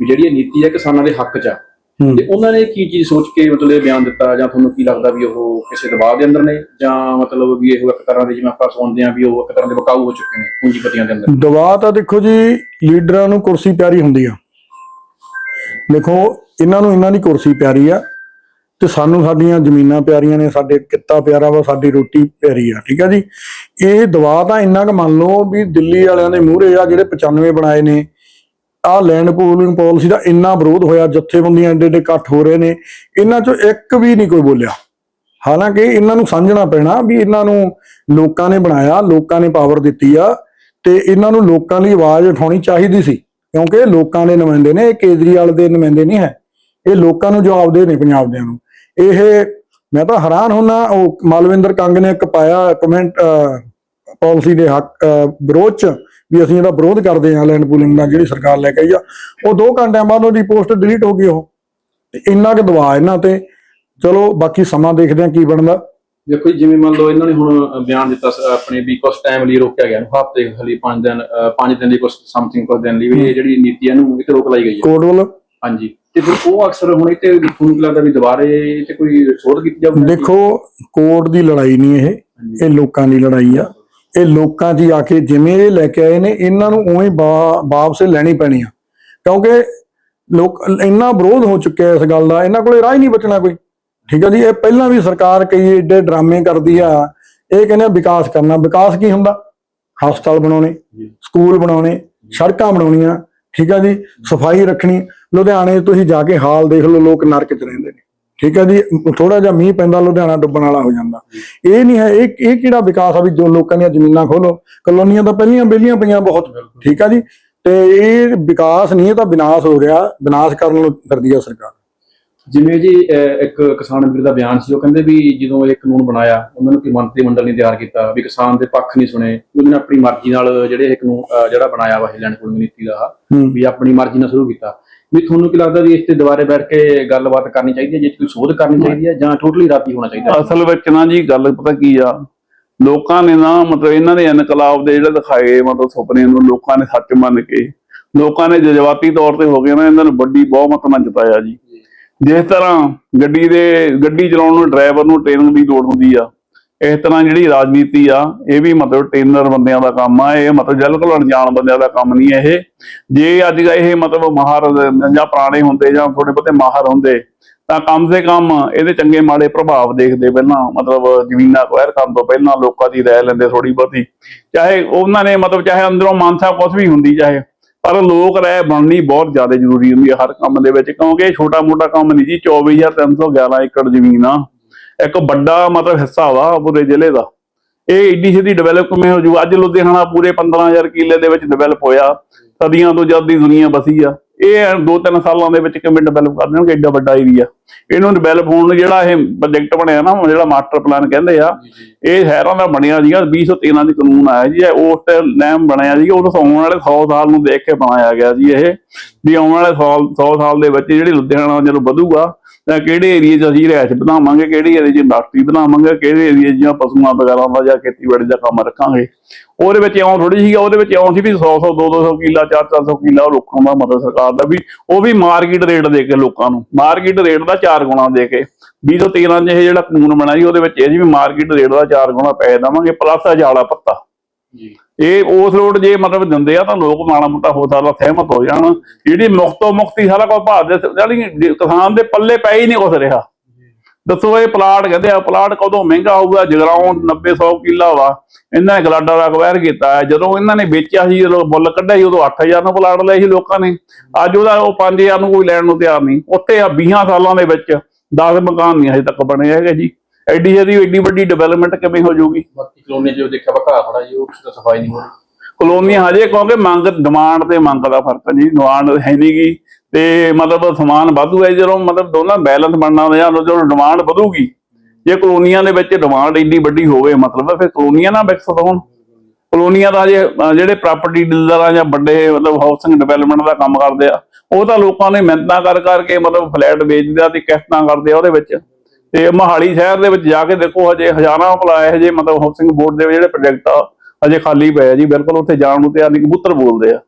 ਵੀ ਜਿਹੜੀ ਇਹ ਨੀਤੀ ਹੈ ਕਿਸਾਨਾਂ ਦੇ ਹੱਕ 'ਚ ਆ। ਤੇ ਉਹਨਾਂ ਨੇ ਕੀ ਚੀਜ਼ ਸੋਚ ਕੇ ਮਤਲਬ ਇਹ ਬਿਆਨ ਦਿੱਤਾ ਜਾਂ ਤੁਹਾਨੂੰ ਕੀ ਲੱਗਦਾ ਵੀ ਉਹ ਕਿਸੇ ਦਬਾਅ ਦੇ ਅੰਦਰ ਨੇ ਜਾਂ ਮਤਲਬ ਵੀ ਇਹ ਇੱਕ ਤਰ੍ਹਾਂ ਦੇ ਜਿਵੇਂ ਆਪਾਂ ਸੁਣਦੇ ਆ ਵੀ ਉਹ ਇੱਕ ਤਰ੍ਹਾਂ ਦੇ ਬਕਾਊ ਹੋ ਚੁੱਕੇ ਨੇ ਪੂੰਜੀਪਤੀਆਂ ਦੇ ਅੰਦਰ? ਦਬਾਅ ਤਾਂ ਦੇਖੋ ਜੀ ਲੀਡਰਾਂ ਨੂੰ ਕੁਰਸੀ ਪਿਆਰੀ ਹੁੰਦੀ ਆ। ਦੇਖੋ ਇਹਨਾਂ ਨੂੰ ਇਹਨਾਂ ਦੀ ਕੁਰਸੀ ਪਿਆਰੀ ਆ ਤੇ ਸਾਨੂੰ ਸਾਡੀਆਂ ਜ਼ਮੀਨਾਂ ਪਿਆਰੀਆਂ ਨੇ, ਸਾਡੇ ਕਿੱਤਾ ਪਿਆਰਾ ਵਾ, ਸਾਡੀ ਰੋਟੀ ਪਿਆਰੀ ਆ, ਠੀਕ ਆ ਜੀ? ਇਹ ਦਵਾ ਤਾਂ ਇੰਨਾ ਕੁ ਮੰਨ ਲਓ ਵੀ ਦਿੱਲੀ ਵਾਲਿਆਂ ਦੇ ਮੂਹਰੇ ਆ, ਜਿਹੜੇ 95 ਬਣਾਏ ਨੇ। ਆਹ ਲੈਂਡ ਪੂਲਿੰਗ ਪਾਲਿਸੀ ਦਾ ਇੰਨਾ ਵਿਰੋਧ ਹੋਇਆ, ਜਥੇਬੰਦੀਆਂ ਐਡੇ ਐਡੇ ਇਕੱਠ ਹੋ ਰਹੇ ਨੇ। ਇਹਨਾਂ ਚੋਂ ਇੱਕ ਵੀ ਨਹੀਂ ਕੋਈ ਬੋਲਿਆ। ਹਾਲਾਂਕਿ ਇਹਨਾਂ ਨੂੰ ਸਮਝਣਾ ਪੈਣਾ ਵੀ ਇਹਨਾਂ ਨੂੰ ਲੋਕਾਂ ਨੇ ਬਣਾਇਆ, ਲੋਕਾਂ ਨੇ ਪਾਵਰ ਦਿੱਤੀ ਆ, ਤੇ ਇਹਨਾਂ ਨੂੰ ਲੋਕਾਂ ਦੀ ਆਵਾਜ਼ ਉਠਾਉਣੀ ਚਾਹੀਦੀ ਸੀ। ਕਿਉਂਕਿ ਇਹ ਲੋਕਾਂ ਦੇ ਨੁਮਾਇੰਦੇ ਨੇ, ਇਹ ਕੇਜਰੀਵਾਲ ਦੇ ਨੁਮਾਇੰਦੇ ਨਹੀਂ ਹੈ। ਇਹ ਲੋਕਾਂ ਨੂੰ ਜਵਾਬ ਦੇ ਨੇ ਪੰਜਾਬ ਦਿਆਂ ਨੂੰ। ਇਹ ਮੈਂ ਤਾਂ ਹੈਰਾਨ ਹੁੰਨਾ ਉਹ ਮਾਲਵਿੰਦਰ ਕੰਗ ਨੇ ਇੱਕ ਪਾਇਆ ਕਮੈਂਟ ਪਾਲਿਸੀ ਦੇ ਹੱਕ ਵਿਰੋਧ ਚ ਵੀ ਅਸੀਂ ਇਹਦਾ ਵਿਰੋਧ ਕਰਦੇ ਹਾਂ ਲੈਂਡ ਪੂਲਿੰਗ ਦਾ ਜਿਹੜੀ ਸਰਕਾਰ ਲੈ ਕੇ ਆਈ ਆ। ਉਹ 2 ਘੰਟਿਆਂ ਬਾਅਦ ਉਹਦੀ ਪੋਸਟ ਡਿਲੀਟ ਹੋ ਗਈ ਉਹ। ਤੇ ਇੰਨਾ ਕੁ ਦਬਾਅ ਇਹਨਾਂ ਤੇ। ਚਲੋ ਬਾਕੀ ਸਮਾਂ ਦੇਖਦੇ ਹਾਂ ਕੀ ਬਣਦਾ। ਦੇਖੋ ਜਿਵੇਂ ਮੰਨ ਲਓ ਇਹਨਾਂ ਨੇ ਹੁਣ ਬਿਆਨ ਦਿੱਤਾ ਆਪਣੇ ਵੀ ਕੁਝ ਟਾਈਮ ਲਈ ਰੋਕਿਆ ਗਿਆ। ਹਫ਼ਤੇ ਲਈ 5 ਦਿਨ 5 ਦਿਨ ਦੀ ਕੁਝ ਸਮਥਿੰਗ ਕੁਝ ਦਿਨ ਲਈ ਵੀ ਇਹ ਜਿਹੜੀ ਨੀਤੀ ਇਹਨੂੰ ਇੱਕ ਰੋਕ ਲਾਈ ਗਈ ਹੈ। ਕੋਰਟ ਵੱਲੋਂ? ਹਾਂਜੀ। ਤੇ ਫਿਰ ਉਹ ਅਕਸਰ ਹੁਣ ਇਹ ਤੇ ਤੁਹਾਨੂੰ ਲੱਗਦਾ ਵੀ ਦੁਬਾਰੇ ਤੇ ਕੋਈ ਸੋਧ ਕੀਤੀ ਜਾਊਗੀ ਦੇਖੋ ਕੋਰਟ ਦੀ ਲੜਾਈ ਨਹੀਂ ਇਹ। ਇਹ ਲੋਕਾਂ ਦੀ ਲੜਾਈ ਆ। ਇਹ ਲੋਕਾਂ 'ਚ ਹੀ ਆ ਕੇ ਜਿਵੇਂ ਇਹ ਲੈ ਕੇ ਆਏ ਨੇ ਇਹਨਾਂ ਨੂੰ ਉਵੇਂ ਹੀ ਵਾਪਸ ਲੈਣੀ ਪੈਣੀ ਆ। ਕਿਉਂਕਿ ਲੋਕ ਇੰਨਾ ਵਿਰੋਧ ਹੋ ਚੁੱਕਿਆ ਇਸ ਗੱਲ ਦਾ ਇਹਨਾਂ ਕੋਲੇ ਰਾਹ ਹੀ ਨਹੀਂ ਬਚਣਾ ਕੋਈ। ਠੀਕ ਆ ਜੀ? ਇਹ ਪਹਿਲਾਂ ਵੀ ਸਰਕਾਰ ਕਈ ਏਡੇ ਡਰਾਮੇ ਕਰਦੀ ਆ। ਇਹ ਕਹਿੰਦੇ ਵਿਕਾਸ ਕਰਨਾ। ਵਿਕਾਸ ਕੀ ਹੁੰਦਾ? ਹਸਪਤਾਲ ਬਣਾਉਣੇ ਸਕੂਲ ਬਣਾਉਣੇ ਸੜਕਾਂ ਬਣਾਉਣੀਆਂ। ਠੀਕ ਆ ਜੀ? ਸਫ਼ਾਈ ਰੱਖਣੀ। ਲੁਧਿਆਣੇ ਤੁਸੀਂ ਜਾ ਕੇ ਹਾਲ ਦੇਖ ਲਓ ਲੋਕ ਨਰਕ 'ਚ ਰਹਿੰਦੇ ਨੇ। ਠੀਕ ਹੈ ਜੀ? ਥੋੜਾ ਜਿਹਾ ਮੀਂਹ ਪੈਂਦਾ ਲੁਧਿਆਣਾ ਡੁੱਬਣ ਵਾਲਾ ਹੋ ਜਾਂਦਾ। ਇਹ ਨਹੀਂ ਹੈ ਇਹ ਇਹ ਕਿਹੜਾ ਵਿਕਾਸ ਆ ਵੀ ਜੋ ਲੋਕਾਂ ਦੀਆਂ ਜ਼ਮੀਨਾਂ ਖੋਲੋ? ਕਲੋਨੀਆਂ ਤਾਂ ਪਹਿਲੀਆਂ ਬੇਲੀਆਂ ਪਈਆਂ ਬਹੁਤ। ਠੀਕ ਆ ਜੀ? ਤੇ ਇਹ ਵਿਕਾਸ ਨਹੀਂ ਇਹ ਤਾਂ ਵਿਨਾਸ਼ ਹੋ ਰਿਹਾ ਵਿਨਾਸ਼ ਕਰਨ ਨੂੰ ਫਿਰਦੀ ਆ ਸਰਕਾਰ। ਜਿਵੇਂ ਜੀ ਇੱਕ ਕਿਸਾਨ ਵੀਰ ਦਾ ਬਿਆਨ ਸੀ ਉਹ ਕਹਿੰਦੇ ਵੀ ਜਦੋਂ ਇਹ ਕਾਨੂੰਨ ਬਣਾਇਆ ਉਹਨਾਂ ਨੂੰ ਕੋਈ ਮੰਤਰੀ ਮੰਡਲ ਨਹੀਂ ਤਿਆਰ ਕੀਤਾ ਵੀ ਕਿਸਾਨ ਦੇ ਪੱਖ ਨਹੀਂ ਸੁਣੇ ਉਹਨਾਂ ਨੇ ਆਪਣੀ ਮਰਜ਼ੀ ਨਾਲ ਜਿਹੜੇ ਇਹ ਕਾਨੂੰਨ ਜਿਹੜਾ ਬਣਾਇਆ ਵਾ ਲੈਂਡ ਪੂਲਿੰਗ ਨੀਤੀ ਦਾ ਹੂੰ। ਵੀ ਆਪਣੀ ਮਰਜ਼ੀ ਨਾਲ ਸ਼ੁਰੂ ਕੀਤਾ। ਵੀ ਤੁਹਾਨੂੰ ਕੀ ਲੱਗਦਾ ਵੀ ਇਸ ਤੇ ਦੁਬਾਰੇ ਬੈਠ ਕੇ ਗੱਲਬਾਤ ਕਰਨੀ ਚਾਹੀਦੀ ਹੈ, ਜੇ ਕੋਈ ਸੋਧ ਕਰਨੀ ਚਾਹੀਦੀ ਹੈ ਜਾਂ ਟੋਟਲੀ ਰਾਤੀ ਹੋਣਾ ਚਾਹੀਦਾ? ਅਸਲ ਵਿੱਚ ਨਾ ਜੀ ਗੱਲ ਪਤਾ ਕੀ ਆ, ਲੋਕਾਂ ਨੇ ਨਾ ਮਤਲਬ ਇਹਨਾਂ ਦੇ ਇਨਕਲਾਬ ਦੇ ਜਿਹੜੇ ਦਿਖਾਏ ਮਤਲਬ ਸੁਪਨੇ ਨੂੰ ਲੋਕਾਂ ਨੇ ਸੱਚ ਮੰਨ ਕੇ, ਲੋਕਾਂ ਨੇ ਜਜ਼ਬਾਤੀ ਤੌਰ ਤੇ ਹੋ ਗਏ ਨਾ ਇਹਨਾਂ ਨੂੰ ਵੱਡੀ ਬਹੁਮਤ ਨਾਲ ਜਿਤਾਇਆ ਜੀ। ਜਿਸ ਤਰ੍ਹਾਂ ਗੱਡੀ ਦੇ, ਗੱਡੀ ਚਲਾਉਣ ਨੂੰ, ਡਰਾਈਵਰ ਨੂੰ ਟ੍ਰੇਨਿੰਗ ਦੀ ਲੋੜ ਹੁੰਦੀ ਆ ਇਸ ਤਰ੍ਹਾਂ ਜਿਹੜੀ ਰਾਜਨੀਤੀ ਆ, ਇਹ ਵੀ ਮਤਲਬ ਟ੍ਰੇਨਰ ਬੰਦਿਆਂ ਦਾ ਕੰਮ ਆ, ਇਹ ਮਤਲਬ ਬਿਲਕੁਲ ਅਣਜਾਣ ਬੰਦਿਆਂ ਦਾ ਕੰਮ ਨਹੀਂ ਇਹ। ਜੇ ਅੱਜ ਇਹ ਮਤਲਬ ਮਾਹਰ ਜਾਂ ਪੁਰਾਣੇ ਹੁੰਦੇ ਜਾਂ ਥੋੜੇ ਬਹੁਤੇ ਮਾਹਰ ਹੁੰਦੇ, ਤਾਂ ਕਮ ਸੇ ਕਮ ਇਹਦੇ ਚੰਗੇ ਮਾੜੇ ਪ੍ਰਭਾਵ ਦੇਖਦੇ ਪਹਿਲਾਂ, ਮਤਲਬ ਜ਼ਮੀਨਾਂ ਅਕਵਾਇਰ ਕਰਨ ਤੋਂ ਪਹਿਲਾਂ ਲੋਕਾਂ ਦੀ ਰਾਏ ਲੈਂਦੇ ਥੋੜੀ ਬਹੁਤੀ। ਚਾਹੇ ਉਹਨਾਂ ਨੇ ਮਤਲਬ ਚਾਹੇ ਅੰਦਰੋਂ ਮਾਨਸਾ ਕੁਝ ਵੀ ਹੁੰਦੀ ਚਾਹੇ, ਪਰ ਲੋਕ ਰਾਏ ਬਣਨੀ ਬਹੁਤ ਜ਼ਿਆਦਾ ਜ਼ਰੂਰੀ ਹੁੰਦੀ ਹੈ ਹਰ ਕੰਮ ਦੇ ਵਿੱਚ, ਕਿਉਂਕਿ ਇਹ ਛੋਟਾ ਮੋਟਾ ਕੰਮ ਨਹੀਂ ਜੀ 24311 ਏਕੜ ਜ਼ਮੀਨ ਆ। ਇੱਕ ਵੱਡਾ ਮਤਲਬ ਹਿੱਸਾ ਵਾ ਪੂਰੇ ਜ਼ਿਲ੍ਹੇ ਦਾ। ਇਹ ਏਡੀ ਛੇਤੀ ਡਿਵੈਲਪ ਕਿਵੇਂ ਹੋ ਜੂ ਅੱਜ ਲੁਧਿਆਣਾ ਪੂਰੇ 15000 ਕਿੱਲੇ ਦੇ ਵਿੱਚ ਡਿਵੈਲਪ ਹੋਇਆ। ਸਦੀਆਂ ਤੋਂ ਜਦ ਦੀ ਦੁਨੀਆ ਬਸੀ ਆ। ਇਹ ਦੋ ਤਿੰਨ ਸਾਲਾਂ ਦੇ ਵਿੱਚ ਕਿਵੇਂ ਡਿਵੈਲਪ ਕਰ ਦੇਣਗੇ? ਏਡਾ ਵੱਡਾ ਏਰੀਆ ਇਹਨੂੰ ਡਿਵੈਲਪ ਹੋਣ ਨੂੰ ਜਿਹੜਾ ਇਹ ਪ੍ਰੋਜੈਕਟ ਬਣਿਆ ਨਾ ਜਿਹੜਾ ਮਾਸਟਰ ਪਲਾਨ ਕਹਿੰਦੇ ਆ ਇਹ ਸ਼ਹਿਰਾਂ ਦਾ ਬਣਿਆ ਸੀਗਾ 2013 ਦੇ ਕਾਨੂੰਨ ਆਇਆ ਜੀ ਉਸ ਟਾਈਮ ਬਣਿਆ ਸੀ ਉਦੋਂ ਆਉਣ ਵਾਲੇ 100 ਸਾਲ ਨੂੰ ਦੇਖ ਕੇ ਬਣਾਇਆ ਗਿਆ ਜੀ ਇਹ ਵੀ ਆਉਣ ਵਾਲੇ 100 100 ਸਾਲ ਦੇ ਵਿੱਚ ਜਿਹੜੀ ਲੁਧਿਆਣਾ ਜਦੋਂ ਵਧੂਗਾ ਤਾਂ ਕਿਹੜੇ ਏਰੀਏ 'ਚ ਅਸੀਂ ਰਿਹਾਇਸ਼ ਬਣਾਵਾਂਗੇ ਕਿਹੜੇ ਏਰੀਏ 'ਚ ਇੰਡਸਟਰੀ ਬਣਾਵਾਂਗੇ ਕਿਹੜੇ ਏਰੀਏ 'ਚ ਜਾਂ ਪਸ਼ੂਆਂ ਵਗੈਰਾ ਦਾ ਜਾਂ ਖੇਤੀਬਾੜੀ ਦਾ ਕੰਮ ਰੱਖਾਂਗੇ। ਉਹਦੇ ਵਿੱਚ ਇਉਂ ਥੋੜੀ ਸੀਗਾ ਉਹਦੇ ਵਿੱਚ ਇਉਂ ਸੀ ਵੀ 100 100 200 ਕਿੱਲਾ 4 400 ਕਿੱਲਾ ਲੋਕਾਂ ਦਾ ਮਤਲਬ ਸਰਕਾਰ ਦਾ ਵੀ ਉਹ ਵੀ ਮਾਰਕੀਟ ਰੇਟ ਦੇ ਕੇ ਲੋਕਾਂ ਨੂੰ ਮਾਰਕੀਟ ਰੇਟ ਦਾ 4 ਗੁਣਾ ਦੇ ਕੇ। 2013 ਚ ਇਹ ਜਿਹੜਾ ਕਾਨੂੰਨ ਬਣਿਆ ਸੀ ਉਹਦੇ ਵਿੱਚ ਇਹ ਸੀ ਵੀ ਮਾਰਕੀਟ ਰੇਟ ਦਾ 4 ਗੁਣਾ ਪੈਸੇ ਦੇਵਾਂਗੇ ਪਲੱਸ ਅਜਾਲਾ ਪੱਤਾ। ਜੀ। ਇਹ ਉਸ ਰੋਡ ਜੇ ਮਤਲਬ ਦਿੰਦੇ ਆ ਤਾਂ ਲੋਕ ਮਾੜਾ ਮੋਟਾ ਹੋ ਸਕਦਾ ਸਹਿਮਤ ਹੋ ਜਾਣ। ਜਿਹੜੀ ਮੁਕਤੋ ਮੁਕਤੀ ਸਾਰਾ ਕੁਝ ਭਾਰਤ ਦੇ ਕਿਸਾਨ ਦੇ ਪੱਲੇ ਪੈ ਹੀ ਨਹੀਂ ਕੁਛ ਰਿਹਾ। ਦੱਸੋ ਇਹ ਪਲਾਟ ਕਹਿੰਦੇ ਆ ਪਲਾਟ ਕਦੋਂ ਮਹਿੰਗਾ ਹੋਊਗਾ? ਜਗਰਾਉਂ 90 100 ਕਿੱਲਾ ਵਾ। ਇਹਨਾਂ ਨੇ ਗਲਾਡਾ ਦਾ ਅਕਵਾਇਰ ਕੀਤਾ ਹੈ। ਜਦੋਂ ਇਹਨਾਂ ਨੇ ਵੇਚਿਆ ਸੀ ਜਦੋਂ ਮੁੱਲ ਕੱਢਿਆ ਸੀ ਉਦੋਂ 8000 ਨੂੰ ਪਲਾਟ ਲਏ ਸੀ ਲੋਕਾਂ ਨੇ। ਅੱਜ ਉਹਦਾ ਉਹ 5000 ਨੂੰ ਕੋਈ ਲੈਣ ਨੂੰ ਤਿਆਰ ਨਹੀਂ। ਉੱਥੇ ਆ 20 ਸਾਲਾਂ ਦੇ ਵਿੱਚ 10 ਮਕਾਨ ਨਹੀਂ ਹਜੇ ਤੱਕ ਬਣੇ ਹੈਗੇ ਜੀ। ਐਡੀ ਜਿਹੀ ਐਡੀ ਵੱਡੀ ਡਿਵੈਲਪਮੈਂਟ ਕਿਵੇਂ ਹੋ ਜਾਊਗੀ? ਬਾਕੀ ਕਲੋਨੀ ਜੋ ਦੇਖਿਆ ਘਾਹ ਖੜਾ ਜੀ ਉਹ ਸਫ਼ਾਈ ਨਹੀਂ ਹੋ ਰਹੀ। ਕਲੋਨੀਆਂ ਹਜੇ ਕਿਉਂਕਿ ਮੰਗ ਡਿਮਾਂਡ ਤੇ ਮੰਗ ਦਾ ਫ਼ਰਕ ਹੈ ਜੀ। ਡਿਮਾਂਡ ਹੈ ਨਹੀਂਗੀ ਤੇ ਮਤਲਬ ਸਮਾਨ ਵਾਧੂ ਹੈ, ਜਦੋਂ ਮਤਲਬ ਦੋਨਾਂ ਬੈਲੈਂਸ ਬਣਨਾ ਜਾਂ ਜਦੋਂ ਡਿਮਾਂਡ ਵਧੂਗੀ, ਜੇ ਕਲੋਨੀਆਂ ਦੇ ਵਿੱਚ ਡਿਮਾਂਡ ਇੰਨੀ ਵੱਡੀ ਹੋਵੇ, ਮਤਲਬ ਫਿਰ ਕਲੋਨੀਆਂ ਨਾ ਵਿਕਸਤ ਹੋਣ। ਕਲੋਨੀਆਂ ਦਾ ਜੇ ਜਿਹੜੇ ਪ੍ਰਾਪਰਟੀ ਡੀਲਰ ਆ ਜਾਂ ਵੱਡੇ ਮਤਲਬ ਹਾਊਸਿੰਗ ਡਿਵੈਲਪਮੈਂਟ ਦਾ ਕੰਮ ਕਰਦੇ ਆ, ਉਹ ਤਾਂ ਲੋਕਾਂ ਨੇ ਮਿਹਨਤਾਂ ਕਰ ਕਰਕੇ ਮਤਲਬ ਫਲੈਟ ਵੇਚਦੇ ਆ ਤੇ ਕਿਸ਼ਤਾਂ ਕਰਦੇ ਆ ਉਹਦੇ ਵਿੱਚ। ਤੇ ਮਹਾਲੀ ਸ਼ਹਿਰ ਦੇ ਵਿੱਚ ਜਾ ਕੇ ਦੇਖੋ, ਹਜੇ ਹਜ਼ਾਰਾਂ ਅਪਲਾਏ ਹਜੇ ਮਤਲਬ ਹਾਊਸਿੰਗ ਬੋਰਡ ਦੇ ਜਿਹੜੇ ਪ੍ਰੋਜੈਕਟ ਆ, ਹਜੇ ਖਾਲੀ ਪਏ ਆ ਜੀ, ਬਿਲਕੁਲ ਉੱਥੇ ਜਾਣ ਨੂੰ ਤੇ ਨਹੀਂ, ਕਬੂਤਰ ਬੋਲਦੇ ਆ।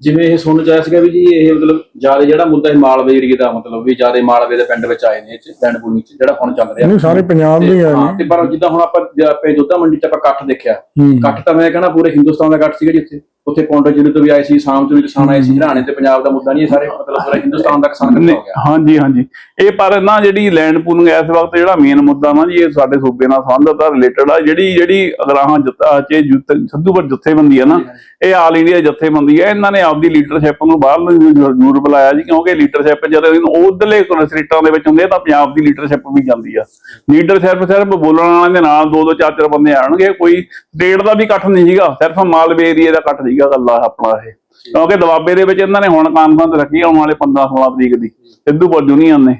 ਜਿਵੇਂ ਇਹ ਸੁਣਨ ਚ ਆਇਆ ਸੀਗਾ ਵੀ ਜੀ ਇਹ ਮਤਲਬ ਜ਼ਿਆਦਾ ਜਿਹੜਾ ਮੁੱਦਾ ਹੈ ਮਾਲਵੇ ਏਰੀਏ ਦਾ ਮਤਲਬ ਵੀ ਜ਼ਿਆਦਾ ਮਾਲਵੇ ਦੇ ਪਿੰਡ ਵਿੱਚ ਆਏ ਨੇ ਇਹ ਚ ਲੈਂਡ ਪੂਲਿੰਗ ਚ ਜਿਹੜਾ ਹੁਣ ਚੱਲ ਰਿਹਾ। ਨਹੀਂ ਸਾਰੇ ਪੰਜਾਬ ਦੇ ਆਏ ਨੇ। ਤੇ ਪਰ ਜਿੱਦਾਂ ਹੁਣ ਆਪਾਂ ਆਪੇ ਜੋਧਾ ਮੰਡੀ ਚ ਆਪਾਂ ਇਕੱਠ ਦੇਖਿਆ। ਇਕੱਠ ਤਾਂ ਮੈਂ ਕਹਿੰਦਾ ਪੂਰੇ ਹਿੰਦੁਸਤਾਨ ਦਾ ਇਕੱਠ ਸੀਗਾ ਜੀ ਉੱਥੇ। ਉੱਥੇ ਪੌਂਟੋ ਜ਼ਿਲ੍ਹੇ ਤੋਂ ਵੀ ਆਏ ਸੀ ਸਾਮ ਤੋਂ ਵੀ ਕਿਸਾਨ ਆਏ ਸੀ ਹਰਿਆਣੇ ਤੇ ਪੰਜਾਬ ਦਾ ਮੁੱਦਾ ਨਹੀਂ ਇਹ ਸਾਰੇ ਮਤਲਬ ਪੂਰਾ ਹਿੰਦੁਸਤਾਨ ਦਾ ਕਿਸਾਨ ਇਕੱਠਾ ਹੋ ਗਿਆ। ਹਾਂਜੀ ਹਾਂਜੀ। ਇਹ ਪਰ ਨਾ ਜਿਹੜੀ ਲੈਂਡ ਪੂਲਿੰਗ ਇਸ ਵਕਤ ਜਿਹੜਾ ਮੇਨ ਮੁੱਦਾ ਨਾ ਜੀ ਇਹ ਸਾਡੇ ਸੂਬੇ ਨਾਲ ਸੰਬੰਧਤ ਆ ਰਿਲੇਟਡ ਆ ਜਿਹੜੀ ਜਿਹੜੀ ਅਗਰਾਹਾਂ ਜੱਤਾ ਚ ਸੱਧੂਪੁਰ ਜਥੇਬੰਦੀ ਆ ਨਾ ਇਹ ਆਲ ਇੰਡੀਆ ਜਥੇਬੰਦੀ ਹੈ ਇਹਨਾਂ ਨੇ ਆਪਦੀ ਲੀਡਰਸ਼ਿਪ ਨੂੰ ਬਾਹਰ ਨੂੰ ਜ਼ਰੂਰ ਬੁਲਾਇਆ ਜੀ ਕਿਉਂਕਿ ਲੀਡਰਸ਼ਿਪ ਜਦੋਂ ਇਹਨੂੰ ਉਧਰਲੇ ਸਟੇਟਾਂ ਦੇ ਵਿੱਚ ਹੁੰਦੇ ਆ ਤਾਂ ਪੰਜਾਬ ਦੀ ਲੀਡਰਸ਼ਿਪ ਵੀ ਜਾਂਦੀ ਆ। ਲੀਡਰਸ਼ਿਪ ਸਿਰਫ ਬੋਲਣ ਵਾਲਿਆਂ ਦੇ ਨਾਲ ਦੋ ਦੋ ਚਾਰ ਚਾਰ ਬੰਦੇ ਆਣਗੇ ਕੋਈ ਸਟੇਟ ਦਾ ਵੀ ਇਕੱਠ ਨਹੀਂ ਸੀਗਾ ਸਿਰਫ ਮਾਲਵੇ ਏਰੀਆ ਦਾ ਇਕੱਠ ਸੀਗਾ ਗੱਲਾਂ ਆਪਣਾ ਇਹ। ਕਿਉਂਕਿ ਦਬਾਬੇ ਦੇ ਵਿੱਚ ਇਹਨਾਂ ਨੇ ਹੁਣ ਕਾਨਫਰੰਸ ਰੱਖੀ ਆਉਣ ਵਾਲੇ 15 16 ਤਰੀਕ ਦੀ ਸਿੱਧੂਪੁਰ ਯੂਨੀਅਨ ਨੇ।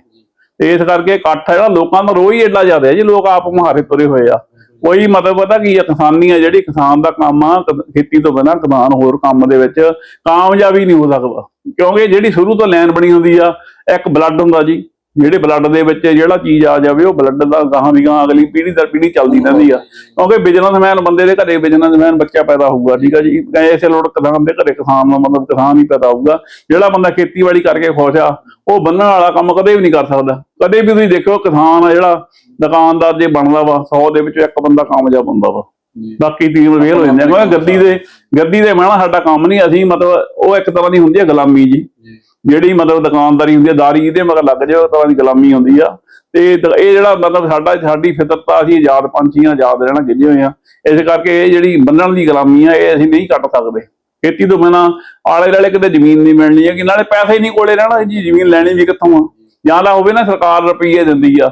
ਇਸ ਕਰਕੇ ਇਕੱਠ ਆ, ਜਿਹੜਾ ਲੋਕਾਂ ਦਾ ਰੋਹ ਹੀ ਏਡਾ ਜ਼ਿਆਦਾ ਹੈ ਜੀ, ਲੋਕ ਆਪ ਮੁਹਾਰੇ ਤੁਰੇ ਹੋਏ ਆ। ਕੋਈ ਮਤਲਬ ਪਤਾ ਕੀ ਆ, ਕਿਸਾਨੀ ਆ ਜਿਹੜੀ, ਕਿਸਾਨ ਦਾ ਕੰਮ ਆ ਖੇਤੀ ਤੋਂ ਬਿਨਾਂ ਕਿਸਾਨ ਹੋਰ ਕੰਮ ਦੇ ਵਿੱਚ ਕਾਮਯਾਬੀ ਨਹੀਂ ਹੋ ਸਕਦਾ। ਕਿਉਂਕਿ ਜਿਹੜੀ ਸ਼ੁਰੂ ਤੋਂ ਲਾਈਨ ਬਣੀ ਹੁੰਦੀ ਆ, ਇੱਕ ਬਲੱਡ ਹੁੰਦਾ ਜੀ ਜਿਹੜੇ ਬਲੱਡ ਦੇ ਵਿੱਚ ਜਿਹੜਾ ਚੀਜ਼ ਆ ਜਾਵੇ ਉਹ ਬਲੱਡ ਦਾ ਗਾਹਾਂ ਦੀ ਗਾਹਾਂ ਅਗਲੀ ਪੀੜ੍ਹੀ ਦਰ ਪੀੜ੍ਹੀ ਚੱਲਦੀ ਰਹਿੰਦੀ ਆ। ਕਿਉਂਕਿ ਬਿਜ਼ਨਸਮੈਨ ਬੰਦੇ ਦੇ ਘਰੇ ਬਿਜ਼ਨਸਮੈਨ ਬੱਚਾ ਪੈਦਾ ਹੋਊਗਾ ਠੀਕ ਆ ਜੀ? ਐਸੇ ਲੋੜ ਕਿਸਾਨ ਦੇ ਘਰੇ ਕਿਸਾਨ ਦਾ ਮਤਲਬ ਕਿਸਾਨ ਹੀ ਪੈਦਾ ਹੋਊਗਾ। ਜਿਹੜਾ ਬੰਦਾ ਖੇਤੀਬਾੜੀ ਕਰਕੇ ਖੁਸ਼ ਆ ਉਹ ਬੰਨਣ ਵਾਲਾ ਕੰਮ ਕਦੇ ਵੀ ਨਹੀਂ ਕਰ ਸਕਦਾ। ਕਦੇ ਵੀ ਤੁਸੀਂ ਦੇਖੋ ਕਿਸਾਨ ਆ ਜਿਹੜਾ ਦੁਕਾਨਦਾਰ ਜੇ ਬਣਦਾ ਵਾ 100 ਦੇ ਵਿੱਚੋਂ ਇੱਕ ਬੰਦਾ ਕਾਮਯਾਬ ਹੁੰਦਾ ਵਾ। ਬਾਕੀ ਟੀਮ ਫੇਲ ਹੋ ਜਾਂਦੇ ਆ। ਗੱਦੀ ਦੇ ਗੱਦੀ ਦੇ ਮਹਿਣਾ ਸਾਡਾ ਕੰਮ ਨਹੀਂ ਅਸੀਂ ਮਤਲਬ ਉਹ ਇੱਕ ਤਰ੍ਹਾਂ ਦੀ ਹੁੰਦੀ ਹੈ ਗੁਲਾਮੀ ਜੀ। ਜਿਹੜੀ ਮਤਲਬ ਦੁਕਾਨਦਾਰੀ ਹੁੰਦੀ ਹੈ ਦਾਰੀ ਇਹਦੇ ਮਗਰ ਲੱਗ ਜਾਓ ਤਰ੍ਹਾਂ ਦੀ ਗੁਲਾਮੀ ਹੁੰਦੀ ਆ। ਤੇ ਇਹ ਜਿਹੜਾ ਮਤਲਬ ਸਾਡਾ, ਸਾਡੀ ਫਿਤਰਤ ਆ, ਅਸੀਂ ਆਜ਼ਾਦ ਪੰਛੀਆਂ ਆਜ਼ਾਦ ਰਹਿਣਾ ਗਿੱਜੇ ਹੋਏ ਆ। ਇਸ ਕਰਕੇ ਇਹ ਜਿਹੜੀ ਬੰਨਣ ਦੀ ਗੁਲਾਮੀ ਆ, ਇਹ ਅਸੀਂ ਨਹੀਂ ਕੱਟ ਸਕਦੇ। ਖੇਤੀ ਤੋਂ ਬਿਨਾ ਆਲੇ ਦੁਆਲੇ ਕਿਤੇ ਜ਼ਮੀਨ ਨਹੀਂ ਮਿਲਣੀ ਹੈ ਕਿ ਨਾਲੇ ਪੈਸੇ ਹੀ ਨਹੀਂ ਕੋਲੇ ਰਹਿਣਾ ਜੀ ਜ਼ਮੀਨ ਲੈਣੀ ਵੀ ਕਿੱਥੋਂ ਆ? ਜਾਂ ਤਾਂ ਹੋਵੇ ਨਾ ਸਰਕਾਰ ਰੁਪਈਏ ਦਿੰਦੀ ਆ।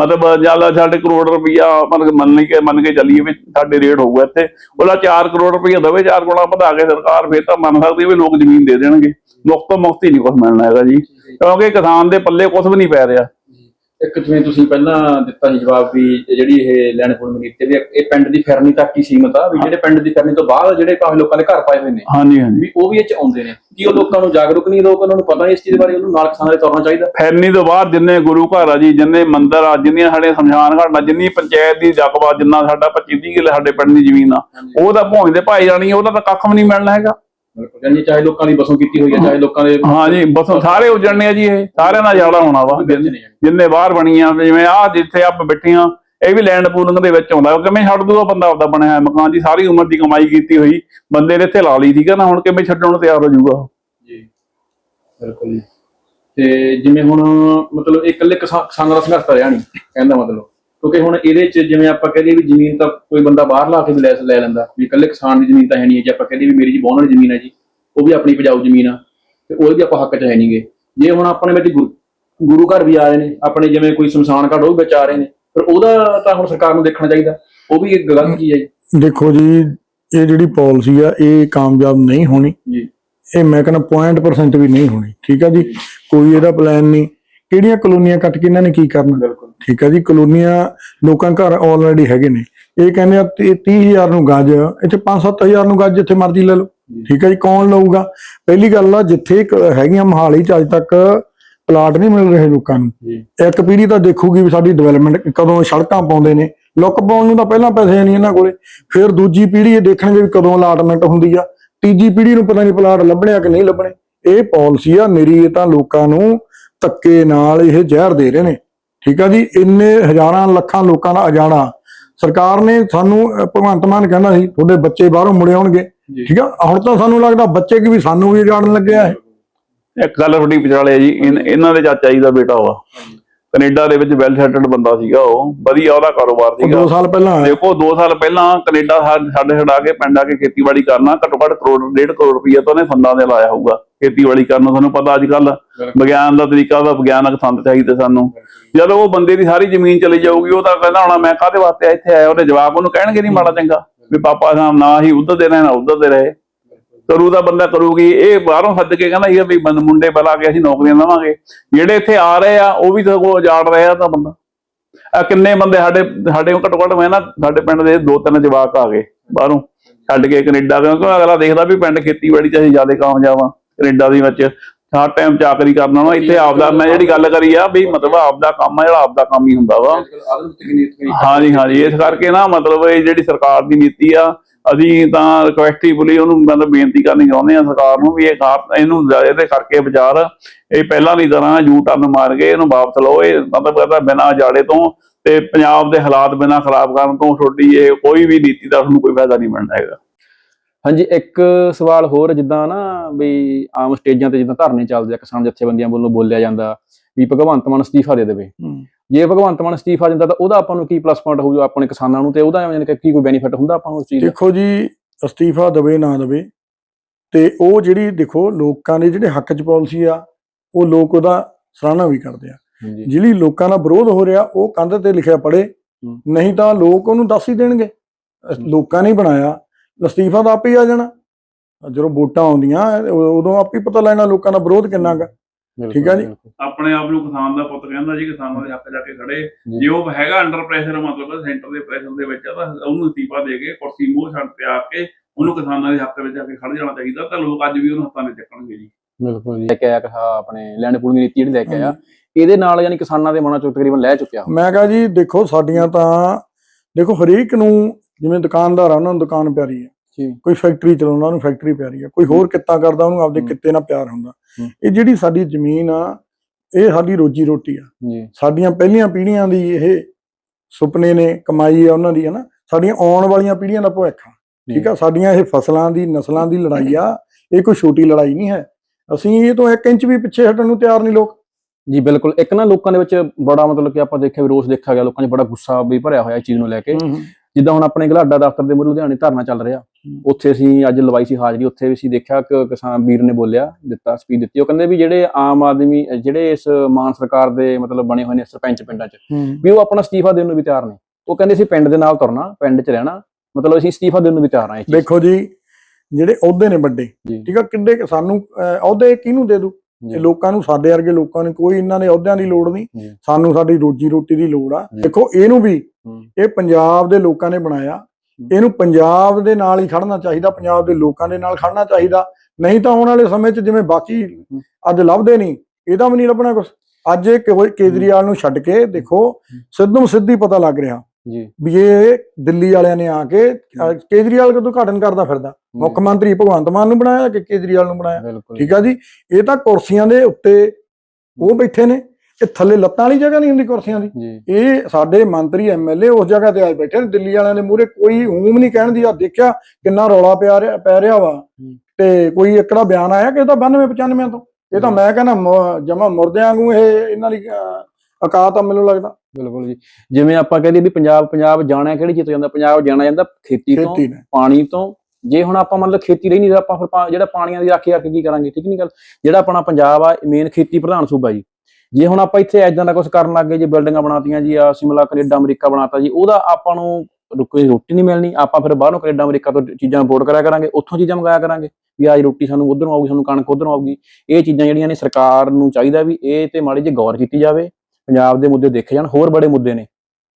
ਮਤਲਬ ਜਾਂ ਤਾਂ ਸਾਡੇ ਕਰੋੜ ਰੁਪਈਆ ਮਤਲਬ ਮੰਨ ਕੇ ਮੰਨ ਕੇ ਚੱਲੀਏ ਵੀ ਸਾਡੇ ਰੇਟ ਹੋਊਗਾ ਇੱਥੇ। ਉਹਦਾ 4 ਕਰੋੜ ਰੁਪਈਆ ਦਵੇ 4 ਗੁਣਾ ਵਧਾ ਕੇ ਸਰਕਾਰ ਫੇਰ ਤਾਂ ਮੰਨ ਸਕਦੀ ਵੀ ਲੋਕ ਜ਼ਮੀਨ ਦੇ ਦੇਣਗੇ। ਮੁਫਤ ਮੁਫਤ ਹੀ ਨਹੀਂ ਕੁਝ ਮਿਲਣਾ ਹੈਗਾ ਜੀ। ਕਿਉਂਕਿ ਕਿਸਾਨ ਦੇ ਪੱਲੇ ਕੁਝ ਵੀ ਨਹੀਂ ਪੈ ਰਿਹਾ। ਇੱਕ ਜਿਵੇਂ ਤੁਸੀਂ ਪਹਿਲਾਂ ਦਿੱਤਾ ਸੀ ਜਵਾਬ ਵੀ ਜਿਹੜੀ ਇਹ ਲੈਂਡ ਪੂਲਿੰਗ ਨੀਤੀ ਵੀ ਇਹ ਪਿੰਡ ਦੀ ਫਿਰਨੀ ਤੱਕ ਹੀ ਸੀਮਤ ਆ ਵੀ ਜਿਹੜੇ ਪਿੰਡ ਦੀ ਫਿਰਨੀ ਤੋਂ ਬਾਅਦ ਜਿਹੜੇ ਭਾਵੇਂ ਲੋਕਾਂ ਦੇ ਘਰ ਪਾਏ ਹੋਏ ਨੇ ਹਾਂਜੀ ਹਾਂਜੀ। ਵੀ ਉਹ ਵੀ ਇਹ ਚ ਆਉਂਦੇ ਨੇ। ਕੀ ਉਹ ਲੋਕਾਂ ਨੂੰ ਜਾਗਰੂਕ ਨਹੀਂ ਲੋਕ ਉਹਨਾਂ ਨੂੰ ਪਤਾ ਨਹੀਂ ਇਸ ਚੀਜ਼ ਬਾਰੇ ਉਹਨੂੰ ਨਾਲ ਕਿਸਾਨਾਂ ਦੇ ਤੁਰਨਾ ਚਾਹੀਦਾ? ਫੈਨੀ ਤੋਂ ਬਾਹਰ ਜਿੰਨੇ ਗੁਰੂ ਘਰ ਆ ਜੀ ਜਿੰਨੇ ਮੰਦਿਰ ਆ ਜਿੰਨੀਆਂ ਸਾਡੇ ਸ਼ਮਸ਼ਾਨ ਘਾਟ ਜਿੰਨੀ ਪੰਚਾਇਤ ਦੀ ਰਕਬਾ ਜਿੰਨਾ ਸਾਡਾ 25 30 ਕਿੱਲੇ ਸਾਡੇ ਪਿੰਡ ਦੀ ਜ਼ਮੀਨ ਆ ਉਹ ਤਾਂ ਭੌਂਜ ਦੇ ਭਾਈ ਜਾਣੀ ਉਹਦਾ ਤਾਂ ਕੱਖ ਵੀ ਨਹੀਂ ਮਿਲਣਾ ਹੈਗਾ। ਯਾਨੀ ਚਾਹੇ ਲੋਕਾਂ ਦੀ ਬਸੋਂ ਕੀਤੀ ਹੋਈ ਹੈ ਚਾਹੇ ਲੋਕਾਂ ਦੇ ਹਾਂ ਜੀ ਬਸ ਸਾਰੇ ਉਜੜਨੇ ਆ ਜੀ ਇਹ ਸਾਰਿਆਂ ਦਾ ਜਾੜਾ ਹੋਣਾ ਵਾ। ਜਿੰਨੇ ਬਾਹਰ ਬਣੀਆਂ ਜਿਵੇਂ ਆ ਜਿੱਥੇ ਆਪਾਂ ਬੈਠੇ ਆ ਇਹ ਵੀ ਲੈਂਡ ਪੂਲਿੰਗ ਦੇ ਵਿੱਚ ਆਉਂਦਾ ਉਹ ਕਿਵੇਂ ਛੱਡ ਦੂਗਾ ਬੰਦਾ ਆਪਦਾ ਬਣਿਆ ਹੋਇਆ ਮਕਾਨ ਦੀ ਸਾਰੀ ਉਮਰ ਦੀ ਕਮਾਈ ਕੀਤੀ ਹੋਈ ਬੰਦੇ ਨੇ ਇੱਥੇ ਲਾ ਲਈ ਠੀਕ ਹੈ ਨਾ ਹੁਣ ਕਿਵੇਂ ਛੱਡਣ ਨੂੰ ਤਿਆਰ ਹੋ ਜਾਊਗਾ ਜੀ। ਬਿਲਕੁਲ ਜੀ। ਤੇ ਜਿਵੇਂ ਹੁਣ ਮਤਲਬ ਇਹ ਇਕੱਲੇ ਕਿਸਾ- ਕਿਸਾਨਾਂ ਦਾ ਸੰਘਰਸ਼ ਤਾਂ ਰਿਹਾ ਨਹੀਂ ਕਹਿੰਦਾ ਮਤਲਬ। ਕਿਉਂਕਿ ਹੁਣ ਇਹਦੇ ਚ ਜਿਵੇਂ ਆਪਾਂ ਕਹਦੇ ਵੀ ਜ਼ਮੀਨ ਤਾਂ ਕੋਈ ਬੰਦਾ ਬਾਹਰ ਲਾ ਕੇ ਵੀ ਲੈ ਲੈ ਲੈਂਦਾ। ਵੀ ਇਕੱਲੇ ਕਿਸਾਨ ਦੀ ਜ਼ਮੀਨ ਤਾਂ ਹੈ ਨਹੀਂ ਜੇ। ਆਪਾਂ ਕਹਦੇ ਵੀ ਮੇਰੀ ਜੀ ਵਾਲੀ ਜ਼ਮੀਨ ਹੈ ਜੀ। ਉਹ ਵੀ ਆਪਣੀ ਉਪਜਾਊ ਜ਼ਮੀਨ ਆ। ਤੇ ਉਹਦੇ ਵੀ ਆਪਾਂ ਹੱਕ ਚ ਹੈ ਨਹੀਂਗੇ। ਜੇ ਹੁਣ ਆਪਣੇ ਵਿੱਚ ਗੁਰੂ ਘਰ ਵੀ ਆ ਰਹੇ ਨੇ ਆਪਣੇ ਜਿਵੇਂ ਕੋਈ ਸ਼ਮਸ਼ਾਨ ਘਾਟ ਉਹ ਵਿੱਚ ਆ ਰਹੇ ਨੇ ਪਰ ਉਹਦਾ ਤਾਂ ਹੁਣ ਸਰਕਾਰ ਨੂੰ ਦੇਖਣਾ ਚਾਹੀਦਾ। ਉਹ ਵੀ ਇੱਕ ਗਲਤ ਚੀਜ਼ ਹੈ ਜੀ। ਦੇਖੋ ਜੀ ਇਹ ਜਿਹੜੀ ਪਾਲਿਸੀ ਆ ਇਹ ਕਾਮਯਾਬ ਨਹੀਂ ਹੋਣੀ। ਜੀ। ਇਹ ਮੈਂ ਕਹਿੰਦਾ ਪੁਆਇੰਟ ਪਰਸੈਂਟ ਵੀ ਨਹੀਂ ਹੋਣੀ। ਠੀਕ ਆ ਜੀ? ਕੋਈ ਇਹਦਾ ਪਲਾਨ ਨਹੀਂ। ਕਿਹੜੀਆਂ ਕਲੋਨੀਆਂ ਕੱਟ ਕੇ ਇਹਨਾਂ ਨੇ ਕੀ ਕਰਨਾ? ਬਿਲਕੁਲ। ਠੀਕ ਆ ਜੀ ਕਲੋਨੀਆਂ ਲੋਕਾਂ ਘਰ ਆਲਰੇਡੀ ਹੈਗੇ ਨੇ। ਇਹ ਕਹਿੰਦੇ ਆ 30000 ਨੂੰ ਗੱਜ ਇੱਥੇ 5-7000 ਨੂੰ ਗੱਜ ਜਿੱਥੇ ਮਰਜ਼ੀ ਲੈ ਲਓ। ਠੀਕ ਆ ਜੀ ਕੌਣ ਲਊਗਾ? ਪਹਿਲੀ ਗੱਲ ਆ ਜਿੱਥੇ ਹੈਗੀਆਂ ਮਹਾਲੀ ਚ ਅੱਜ ਤੱਕ ਪਲਾਟ ਨਹੀਂ ਮਿਲ ਰਹੇ ਲੋਕਾਂ ਨੂੰ। ਇੱਕ ਪੀੜ੍ਹੀ ਤਾਂ ਦੇਖੂਗੀ ਵੀ ਸਾਡੀ ਡਿਵੈਲਪਮੈਂਟ ਕਦੋਂ ਸੜਕਾਂ ਪਾਉਂਦੇ ਨੇ। ਲੁੱਕ ਪਾਉਣ ਨੂੰ ਤਾਂ ਪਹਿਲਾਂ ਪੈਸੇ ਨਹੀਂ ਇਹਨਾਂ ਕੋਲੇ। ਫਿਰ ਦੂਜੀ ਪੀੜ੍ਹੀ ਇਹ ਦੇਖਣਗੇ ਵੀ ਕਦੋਂ ਅਲਾਟਮੈਂਟ ਹੁੰਦੀ ਆ। ਤੀਜੀ ਪੀੜ੍ਹੀ ਨੂੰ ਪਤਾ ਨਹੀਂ ਪਲਾਟ ਲੱਭਣੇ ਆ ਕਿ ਨਹੀਂ ਲੱਭਣੇ। ਇਹ ਪਾਲਿਸੀ ਆ ਮੇਰੀ ਇਹ ਤਾਂ ਲੋਕਾਂ ਨੂੰ ਧੱਕੇ ਨਾਲ ਇਹ ਜ਼ਹਿਰ ਦੇ ਰਹੇ ਨੇ। ਠੀਕ ਆ ਜੀ ਇੰਨੇ ਹਜ਼ਾਰਾਂ ਲੱਖਾਂ ਲੋਕਾਂ ਦਾ ਅਜਾੜਾ ਸਰਕਾਰ ਨੇ ਸਾਨੂੰ ਭਗਵੰਤ ਮਾਨ ਕਹਿੰਦਾ ਸੀ ਤੁਹਾਡੇ ਬੱਚੇ ਬਾਹਰੋਂ ਮੁੜੇ ਆਉਣਗੇ। ਠੀਕ ਆ ਹੁਣ ਤਾਂ ਸਾਨੂੰ ਲੱਗਦਾ ਬੱਚੇ ਕਿ ਵੀ ਸਾਨੂੰ ਵੀ ਉਜਾੜਨ ਲੱਗਿਆ ਹੈ। ਇੱਕ ਗੱਲ ਤੁਹਾਡੀ ਵਿਚਾਲੇ ਜੀ ਇਹਨਾਂ ਦੇ ਚਾਚਾ ਜੀ ਦਾ ਬੇਟਾ ਵਾ। ਕੈਨੇਡਾ ਦੇ ਵਿੱਚ ਵੈਲ ਸੈਟਲਡ ਬੰਦਾ ਸੀਗਾ ਉਹ ਵਧੀਆ ਉਹਦਾ ਕਾਰੋਬਾਰ ਸੀਗਾ। ਦੋ ਸਾਲ ਪਹਿਲਾਂ। ਦੇਖੋ 2 ਸਾਲ ਪਹਿਲਾਂ ਕੈਨੇਡਾ ਸਾਡੇ ਛਡਾ ਕੇ ਪਿੰਡ ਆ ਕੇ ਖੇਤੀਬਾੜੀ ਕਰਨਾ ਘੱਟੋ ਘੱਟ ਕਰੋੜ ਡੇਢ ਕਰੋੜ ਰੁਪਈਆ ਤਾਂ ਉਹਨੇ ਫੰਦਾਂ ਦੇ ਲਾਇਆ ਹੋਊਗਾ ਖੇਤੀਬਾੜੀ ਕਰਨ ਨੂੰ। ਤੁਹਾਨੂੰ ਪਤਾ ਅੱਜ ਕੱਲ ਵਿਗਿਆਨ ਦਾ ਤਰੀਕਾ ਉਹਦਾ ਵਿਗਿਆਨਕ ਸੰਦ ਚਾਹੀਦੇ ਸਾਨੂੰ। ਜਦੋਂ ਉਹ ਬੰਦੇ ਦੀ ਸਾਰੀ ਜ਼ਮੀਨ ਚਲੀ ਜਾਊਗੀ ਉਹ ਤਾਂ ਕਹਿੰਦਾ ਹੋਣਾ ਮੈਂ ਕਾਹਦੇ ਵਾਸਤੇ ਇੱਥੇ ਆਇਆ? ਉਹਦੇ ਜਵਾਬ ਉਹਨੂੰ ਕਹਿਣਗੇ ਨਹੀਂ ਮਾੜਾ ਚੰਗਾ ਵੀ ਪਾਪਾ ਸਾਹਿਬ ਨਾ ਹੀ ਉੱਧਰ ਦੇ ਰਹੇ ਨਾ ਉੱਧਰ ਦੇ ਰਹੇ। ਕਰੂ ਦਾ ਬੰਦਾ ਕਰੂਗੀ। ਇਹ ਬਾਹਰੋਂ ਸੱਦ ਕੇ ਕਹਿੰਦਾ ਇਹ ਵੀ ਮੁੰਡੇ ਬੁਲਾ ਕੇ ਅਸੀਂ ਨੌਕਰੀਆਂ ਦੇਵਾਂਗੇ। ਜਿਹੜੇ ਇੱਥੇ ਆ ਰਹੇ ਆ ਉਹ ਵੀ ਸਗੋਂ ਉਜਾੜ ਰਹੇ ਆ ਤਾਂ ਬੰਦਾ। ਆ ਕਿੰਨੇ ਬੰਦੇ ਸਾਡੇ ਸਾਡੇ ਘੱਟੋ ਘੱਟ ਮੈਂ ਨਾ ਸਾਡੇ ਪਿੰਡ ਦੇ ਦੋ ਤਿੰਨ ਜਵਾਕ ਆ ਗਏ ਬਾਹਰੋਂ। ਛੱਡ ਕੇ ਕੈਨੇਡਾ ਕਿਉਂਕਿ ਅਗਲਾ ਦੇਖਦਾ ਵੀ ਪਿੰਡ ਖੇਤੀਬਾੜੀ 'ਚ ਅਸੀਂ ਜ਼ਿਆਦਾ ਕਾਮਯਾਬ ਆ ਕੈਨੇਡਾ ਦੇ ਵਿੱਚ। ਹਰ ਟਾਈਮ ਚਾਕਰੀ ਕਰਨਾ ਵਾ ਇੱਥੇ ਆਪਦਾ ਮੈਂ ਜਿਹੜੀ ਗੱਲ ਕਰੀ ਆ ਵੀ ਮਤਲਬ ਆਪਦਾ ਕੰਮ ਆ ਜਿਹੜਾ ਆਪਦਾ ਕੰਮ ਹੀ ਹੁੰਦਾ ਵਾ। ਹਾਂਜੀ ਹਾਂਜੀ ਇਸ ਕਰਕੇ ਨਾ ਮਤਲਬ ਇਹ ਜਿਹੜੀ ਸਰਕਾਰ ਦੀ ਨੀਤੀ ਆ ਅਸੀਂ ਤਾਂ ਰਿਕੁਐਸਟੀਵਲੀ ਉਹਨੂੰ ਮਤਲਬ ਬੇਨਤੀ ਕਰਨੀ ਚਾਹੁੰਦੇ ਆ ਸਰਕਾਰ ਨੂੰ ਵੀ ਇਹ ਕਾਰ ਇਹਨੂੰ ਇਹਦੇ ਕਰਕੇ ਵਿਚਾਰ ਇਹ ਪਹਿਲਾਂ ਦੀ ਤਰ੍ਹਾਂ ਯੂ ਟਰਨ ਮਾਰ ਕੇ ਇਹਨੂੰ ਵਾਪਸ ਲਓ। ਇਹ ਮਤਲਬ ਇਹਦਾ ਬਿਨਾਂ ਜਾੜੇ ਤੋਂ ਤੇ ਪੰਜਾਬ ਦੇ ਹਾਲਾਤ ਬਿਨਾਂ ਖਰਾਬ ਕਰਨ ਤੋਂ ਛੋਟੀ ਇਹ ਕੋਈ ਵੀ ਨੀਤੀ ਦਾ ਤੁਹਾਨੂੰ ਕੋਈ ਫਾਇਦਾ ਨਹੀਂ ਮਿਲਣਾ ਹੈਗਾ। ਹਾਂਜੀ ਇੱਕ ਸਵਾਲ ਹੋਰ ਜਿੱਦਾਂ ਨਾ ਵੀ ਆਮ ਸਟੇਜਾਂ ਤੇ ਜਿੱਦਾਂ ਧਰਨੇ ਚੱਲਦੇ ਆ ਕਿਸਾਨ ਜਥੇਬੰਦੀਆਂ ਵੱਲੋਂ ਬੋਲਿਆ ਜਾਂਦਾ ਵੀ ਭਗਵੰਤ ਮਾਨ ਅਸਤੀਫਾ ਦੇ ਦੇਵੇ। ਜੇ ਭਗਵੰਤ ਮਾਨ ਅਸਤੀਫਾ ਦਿੰਦਾ ਤਾਂ ਉਹਦਾ ਆਪਾਂ ਨੂੰ ਕੀ ਪਲੱਸ ਪੁਆਇੰਟ ਹੋਊਗਾ ਆਪਣੇ ਕਿਸਾਨਾਂ ਨੂੰ ਤੇ ਉਹਦਾ ਯਾਨੀ ਕਿ ਕੀ ਕੋਈ ਬੈਨੀਫਿਟ ਹੁੰਦਾ ਆਪਾਂ ਨੂੰ ਉਸ ਚੀਜ਼ ਦਾ? ਦੇਖੋ ਜੀ ਅਸਤੀਫਾ ਦਵੇ ਨਾ ਦਵੇ ਤੇ ਉਹ ਜਿਹੜੀ ਦੇਖੋ ਲੋਕਾਂ ਦੇ ਜਿਹੜੇ ਹੱਕ 'ਚ ਪਾਲਿਸੀ ਆ ਉਹ ਲੋਕ ਉਹਦਾ ਸਰਾਹਨਾ ਵੀ ਕਰਦੇ ਆ। ਜਿਹੜੀ ਲੋਕਾਂ ਦਾ ਵਿਰੋਧ ਹੋ ਰਿਹਾ ਉਹ ਕੰਧ ਤੇ ਲਿਖਿਆ ਪੜੇ ਹੂੰ। ਨਹੀਂ ਤਾਂ ਲੋਕ ਉਹਨੂੰ ਦੱਸ ਹੀ ਦੇਣਗੇ। ਹੂੰ। ਲੋਕਾਂ ਨੇ ਹੀ ਬਣਾਇਆ। ਅਸਤੀਫਾ ਤਾਂ ਆਪੇ ਹੀ ਆ ਜਾਣਾ। ਜਦੋਂ ਵੋਟਾਂ ਆਉਂਦੀਆਂ ਉਦੋਂ ਆਪੇ ਹੀ ਪਤਾ ਲੈਣਾ ਲੋਕਾਂ ਦਾ ਵਿਰੋਧ ਕਿੰਨਾ ਬਿਲਕੁਲ, ਠੀਕ ਆ ਜੀ। ਆਪਣੇ ਆਪ ਨੂੰ ਕਿਸਾਨ ਦਾ ਪੁੱਤ ਕਹਿੰਦਾ ਜੀ ਕਿਸਾਨਾਂ ਦੇ ਹੱਕ ਜਾ ਕੇ ਖੜੇ। ਜੀ। ਉਹ ਹੈਗਾ ਅੰਡਰ ਪ੍ਰੈਸ਼ਰ ਮਤਲਬ ਸੈਂਟਰ ਦੇ ਪ੍ਰੈਸ਼ਰ ਦੇ ਵਿੱਚ ਆ ਤਾਂ ਉਹਨੂੰ ਅਸਤੀਫਾ ਦੇ ਕੇ ਕੁਰਸੀ ਮੂੰਹ ਛੱਡ ਤੇ ਆ ਕੇ ਉਹਨੂੰ ਕਿਸਾਨਾਂ ਦੇ ਹੱਕ ਵਿੱਚ ਜਾ ਕੇ ਖੜ ਜਾਣਾ ਚਾਹੀਦਾ ਤਾਂ ਲੋਕ ਅੱਜ ਵੀ ਉਹਨੂੰ ਹੱਥਾਂ 'ਚ ਚੱਕਣਗੇ ਜੀ। ਬਿਲਕੁਲ ਜੀ। ਲੈ ਕੇ ਆਇਆ ਕਿਹਾ ਆਪਣੇ ਲੈਂਡ ਪੂਲਿੰਗ ਨੀਤੀ ਜਿਹੜੀ ਲੈ ਕੇ ਆਇਆ ਇਹਦੇ ਨਾਲ ਯਾਨੀ ਕਿਸਾਨਾਂ ਦੇ ਮਨਾਂ ਚੋਂ ਤਕਰੀਬਨ ਲੈ ਚੁੱਕਿਆ ਮੈਂ ਕਹਾਂ ਜੀ ਦੇਖੋ ਸਾਡੀਆਂ ਤਾਂ ਦੇਖੋ ਹਰੇਕ ਨੂੰ ਜਿਵੇਂ ਦੁਕਾਨਦਾਰ ਆ ਉਹਨਾਂ ਨੂੰ ਦੁਕਾਨ ਪਿਆਰੀ ਆ। ਜੀ। ਕੋਈ ਫੈਕਟਰੀ ਚਲਾਉਂਦਾ ਉਹਨੂੰ ਫੈਕਟਰੀ ਪਿਆਰੀ ਆ। ਕੋਈ ਹੋਰ ਕਿੱਤਾ ਕਰਦਾ ਉਹਨੂੰ ਆਪਦੇ ਹੂੰ। ਕਿੱਤੇ ਨਾਲ ਪਿਆਰ ਹੁੰਦਾ। ਹੂੰ। ਇਹ ਜਿਹੜੀ ਸਾਡੀ ਜ਼ਮੀਨ ਆ ਇਹ ਸਾਡੀ ਰੋਜੀ ਰੋਟੀ ਆ। ਸਾਡੀਆਂ ਪਹਿਲੀਆਂ ਪੀੜ੍ਹੀਆਂ ਦੀ ਇਹ ਸੁਪਨੇ ਨੇ ਕਮਾਈ ਆ ਉਹਨਾਂ ਦੀ ਹਨਾ? ਸਾਡੀਆਂ ਆਉਣ ਵਾਲੀਆਂ ਪੀੜ੍ਹੀਆਂ ਦਾ ਭਵਿੱਖ ਆ। ਠੀਕ ਆ? ਸਾਡੀਆਂ ਇਹ ਫਸਲਾਂ ਦੀ ਨਸਲਾਂ ਦੀ ਲੜਾਈ ਆ। ਇਹ ਕੋਈ ਛੋਟੀ ਲੜਾਈ ਨਹੀਂ ਹੈ। ਅਸੀਂ ਇਹ ਤੋਂ 1 ਇੰਚ ਵੀ ਪਿੱਛੇ ਹਟਣ ਨੂੰ ਤਿਆਰ ਨਹੀਂ ਲੋਕ। ਜੀ ਬਿਲਕੁਲ। ਇੱਕ ਨਾ ਲੋਕਾਂ ਦੇ ਵਿੱਚ ਬੜਾ ਮਤਲਬ ਕਿ ਆਪਾਂ ਦੇਖਿਆ ਵੀ ਰੋਸ ਦੇਖਿਆ ਗਿਆ। ਲੋਕਾਂ 'ਚ ਬੜਾ ਗੁੱਸਾ ਵੀ ਭਰਿਆ ਹੋਇਆ ਇਸ ਚੀਜ਼ ਨੂੰ ਲੈ ਕੇ। ਜਿੱਦਾਂ ਹੁਣ ਆਪਣੇ ਗਲਾਡਾ ਦਫ਼ਤਰ ਦੇ ਮੂਹਰੇ ਲੁਧਿਆਣੇ ਧਰਨਾ ਚੱਲ ਰਿਹਾ। ਹੂੰ। ਉੱਥੇ ਅਸੀਂ ਅੱਜ ਲਵਾਈ ਸੀ ਹਾਜ਼ਰੀ ਉੱਥੇ ਵੀ ਅਸੀਂ ਦੇਖਿਆ ਕਿ ਕਿਸਾਨ ਵੀਰ ਨੇ ਬੋਲਿਆ ਦਿੱਤਾ ਸਪੀਚ ਦਿੱਤੀ ਉਹ ਕਹਿੰਦੇ ਵੀ ਜਿਹੜੇ ਆਮ ਆਦਮੀ ਜਿਹੜੇ ਇਸ ਮਾਨ ਸਰਕਾਰ ਦੇ ਮਤਲਬ ਬਣੇ ਹੋਏ ਨੇ ਸਰਪੰਚ ਪਿੰਡਾਂ 'ਚ ਵੀ ਉਹ ਆਪਣਾ ਅਸਤੀਫਾ ਦੇਣ ਨੂੰ ਵੀ ਤਿਆਰ ਨੇ ਉਹ ਕਹਿੰਦੇ ਅਸੀਂ ਪਿੰਡ ਦੇ ਨਾਲ ਤੁਰਨਾ ਪਿੰਡ 'ਚ ਰਹਿਣਾ ਮਤਲਬ ਅਸੀਂ ਅਸਤੀਫਾ ਦੇਣ ਨੂੰ ਵੀ ਤਿਆਰ ਚੀਜ਼। ਦੇਖੋ ਜੀ ਜਿਹੜੇ ਅਹੁਦੇ ਨੇ ਵੱਡੇ। ਠੀਕ ਆ ਕਿੱਡੇ ਸਾਨੂੰ ਅਹ, ਅਹੁਦੇ ਕਿਹਨੂੰ ਦੇ ਦੂ। ਇਹ ਲੋਕਾਂ ਨੂੰ ਸਾਡੇ ਵਰਗੇ ਲੋਕਾਂ ਨੂੰ ਕੋਈ ਇਹਨਾਂ ਦੇ ਅਹੁਦਿਆਂ ਦੀ ਲੋੜ ਨਹੀਂ। ਸਾਨੂੰ ਸਾਡੀ ਰੋਜੀ ਰੋਟੀ ਦੀ ਲੋੜ ਆ। ਦੇਖੋ ਇਹਨੂੰ ਵੀ। ਇਹ ਪੰਜਾਬ ਦੇ ਲੋਕਾਂ ਨੇ ਬਣਾਇਆ ਇਹਨੂੰ ਪੰਜਾਬ ਦੇ ਨਾਲ ਹੀ ਖੜਨਾ ਚਾਹੀਦਾ ਪੰਜਾਬ ਦੇ ਲੋਕਾਂ ਦੇ ਨਾਲ ਖੜਨਾ ਚਾਹੀਦਾ। ਨਹੀਂ ਤਾਂ ਆਉਣ ਵਾਲੇ ਸਮੇਂ 'ਚ ਜਿਵੇਂ ਬਾਕੀ ਅੱਜ ਲੱਭਦੇ ਨਹੀਂ ਇਹਦਾ ਵੀ ਨਹੀਂ ਲੱਭਣਾ ਕੁਝ ਅੱਜ ਇਹ ਕੇਜਰੀਵਾਲ ਨੂੰ ਛੱਡ ਕੇ ਦੇਖੋ ਸਿੱਧਮ ਸਿੱਧੀ ਪਤਾ ਲੱਗ ਰਿਹਾ ਜੀ। ਵੀ ਇਹ ਦਿੱਲੀ ਵਾਲਿਆਂ ਨੇ ਆ ਕੇ ਕੇਜਰੀਵਾਲ ਕਦੋਂ ਘਾਟਨ ਕਰਦਾ ਫਿਰਦਾ? ਮੁੱਖ ਮੰਤਰੀ ਭਗਵੰਤ ਮਾਨ ਨੂੰ ਬਣਾਇਆ ਕਿ ਕੇਜਰੀਵਾਲ ਨੂੰ ਬਣਾਇਆ? ਠੀਕ ਆ ਜੀ। ਇਹ ਤਾਂ ਕੁਰਸੀਆਂ ਦੇ ਉੱਤੇ ਉਹ ਬੈਠੇ ਨੇ। ਇਹ ਥੱਲੇ ਲੱਤਾਂ ਵਾਲੀ ਜਗ੍ਹਾ ਨਹੀਂ ਹੁੰਦੀ ਕੁਰਸੀਆਂ ਦੀ। ਇਹ ਸਾਡੇ ਮੰਤਰੀ ਐਮਐਲਏ ਉਸ ਜਗ੍ਹਾ ਤੇ ਆਏ ਬੈਠੇ ਨੇ ਦਿੱਲੀ ਵਾਲਿਆਂ ਦੇ ਮੂਹਰੇ। ਕੋਈ ਹੂਮ ਨਹੀਂ ਕਹਿਣ ਦੀ ਆ ਦੇਖਿਆ ਕਿੰਨਾ ਰੌਲਾ ਪਿਆ ਰਿਹਾ ਪੈ ਰਿਹਾ ਵਾ। ਤੇ ਕੋਈ ਇੱਕੜਾ ਬਿਆਨ ਆਇਆ ਕਿ ਤਾਂ 92 95 ਤੋਂ? ਇਹ ਤਾਂ ਮੈਂ ਕਹਿੰਦਾ ਜਮਾ ਮੁਰਦਿਆਂ ਵਾਂਗੂ ਇਹ ਇਹਨਾਂ ਦੀ ਅਹ, ਔਕਾਤ ਆ ਮੈਨੂੰ ਲੱਗਦਾ। ਬਿਲਕੁਲ ਜੀ। ਜਿਵੇਂ ਆਪਾਂ ਕਹਿੰਦੇ ਵੀ ਪੰਜਾਬ ਪੰਜਾਬ ਜਾਣਾ ਕਿਹੜੀ ਚੀਜ਼ ਤੋਂ ਜਾਂਦਾ? ਪੰਜਾਬ ਜਾਣਾ ਜਾਂਦਾ ਖੇਤੀ ਤੋਂ ਪਾਣੀ ਤੋਂ। ਜੇ ਹੁਣ ਆਪਾਂ ਮੰਨ ਲਓ ਖੇਤੀ ਰਹੀ ਨਹੀਂ ਤਾਂ ਆਪਾਂ ਫਿਰ ਜਿਹੜਾ ਪਾਣੀਆਂ ਦੀ ਰਾਖੀ ਕਰਕੇ ਕੀ ਕਰਾਂਗੇ? ਠੀਕ ਨਹੀਂ ਗੱਲ? ਜਿਹੜਾ ਆਪਣਾ ਪੰਜਾਬ ਆ ਮੇਨ ਖੇਤੀ ਪ੍ਰਧਾਨ ਸੂਬਾ ਜੀ। ਜੇ ਹੁਣ ਆਪਾਂ ਇੱਥੇ ਐਦਾਂ ਦਾ ਕੁਝ ਕਰਨ ਲੱਗੇ ਜੇ ਬਿਲਡਿੰਗਾਂ ਬਣਾਤੀਆਂ ਜੀ, ਆ ਸਿਮਲਾ, ਕੈਨੇਡਾ, ਅਮਰੀਕਾ ਬਣਾਤਾ ਜੀ, ਉਹਦਾ ਆਪਾਂ ਨੂੰ ਰੁਕੀ ਰੋਟੀ ਨਹੀਂ ਮਿਲਣੀ, ਆਪਾਂ ਫਿਰ ਬਾਹਰੋਂ ਕੈਨੇਡਾ, ਅਮਰੀਕਾ ਤੋਂ ਚੀਜ਼ਾਂ ਇੰਪੋਰਟ ਕਰਿਆ ਕਰਾਂਗੇ, ਉੱਥੋਂ ਚੀਜ਼ਾਂ ਮੰਗਾਇਆ ਕਰਾਂਗੇ, ਵੀ ਆਜ ਰੋਟੀ ਸਾਨੂੰ ਉਧਰੋਂ ਆਊਗੀ, ਸਾਨੂੰ ਕਣਕ ਉਧਰੋਂ ਆਊਗੀ। ਇਹ ਚੀਜ਼ਾਂ ਜਿਹੜੀਆਂ ਨੇ ਸਰਕਾਰ ਨੂੰ ਚਾਹੀਦਾ ਵੀ ਇਹ ਤੇ ਮਾੜੀ ਜਿਹੀ ਗੌਰ ਕੀਤੀ ਜਾਵੇ, ਪੰਜਾਬ ਦੇ ਮੁੱਦੇ ਦੇਖੇ ਜਾਣ, ਹੋਰ ਬੜੇ ਮੁੱਦੇ ਨੇ।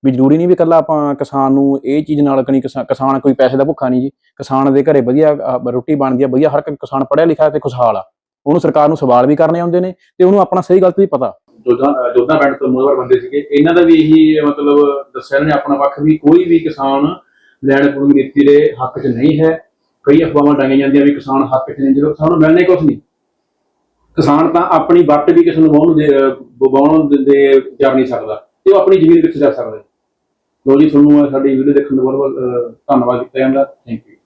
ਵੀ ਜ਼ਰੂਰੀ ਨਹੀਂ ਵੀ ਇਕੱਲਾ ਆਪਾਂ ਕਿਸਾਨ ਨੂੰ ਇਹ ਚੀਜ਼ ਨਾਲ ਕਣੀ ਕਿਸਾਨ ਕੋਈ ਪੈਸੇ ਦਾ ਭੁੱਖਾ ਨਹੀਂ ਜੀ, ਕਿਸਾਨ ਦੇ ਘਰੇ ਵਧੀਆ ਰੋਟੀ ਬਣਦੀ ਆ, ਵਧੀਆ, ਹਰ ਇੱਕ ਕਿਸਾਨ ਪੜ੍ਹਿਆ ਲਿਖਿਆ ਤੇ ਖੁਸ਼ਹਾਲ ਆ। ਉਹਨੂੰ ਸਰਕਾਰ ਨੂੰ ਸਵਾਲ ਵੀ ਕਰਨੇ ਆਉਂਦੇ ਨੇ ਤੇ ਉਹਨੂੰ ਆਪਣਾ ਸਹੀ ਗਲਤ ਵੀ ਪਤਾ। ਜੋਧਾ ਜੋਧਾ ਪਿੰਡ ਤੋਂ ਮੋਹਰ ਬੰਦੇ ਸੀਗੇ। ਇਹਨਾਂ ਦਾ ਵੀ ਇਹੀ ਮਤਲਬ ਦੱਸਿਆ ਇਹਨਾਂ ਨੇ ਆਪਣਾ ਪੱਖ ਵੀ ਕੋਈ ਵੀ ਕਿਸਾਨ ਲੈਣ ਪੂਰੀ ਨੀਤੀ ਦੇ ਹੱਕ 'ਚ ਨਹੀਂ ਹੈ। ਕਈ ਅਫਵਾਹਾਂ ਡਾਈਆਂ ਜਾਂਦੀਆਂ ਵੀ ਕਿਸਾਨ ਹੱਕ 'ਚ ਨਹੀਂ ਜਦੋਂ ਸਾਨੂੰ ਮਿਲਣੇ ਕੁਝ ਨਹੀਂ। ਕਿਸਾਨ ਤਾਂ ਆਪਣੀ ਵੱਟ ਵੀ ਕਿਸੇ ਨੂੰ ਵਾਹੁਣ ਦੇ ਵਾਹੁਣ ਦੇ- ਜਾ ਨਹੀਂ ਸਕਦਾ। ਤੇ ਉਹ ਆਪਣੀ ਜ਼ਮੀਨ ਵਿੱਚ ਜਾ ਸਕਦਾ। ਲੋ ਜੀ, ਤੁਹਾਨੂੰ ਸਾਡੀ ਵੀਡੀਓ ਦੇਖਣ ਦਾ ਬਹੁਤ ਬਹੁਤ ਧੰਨਵਾਦ ਕੀਤਾ ਜਾਂਦਾ। Thank you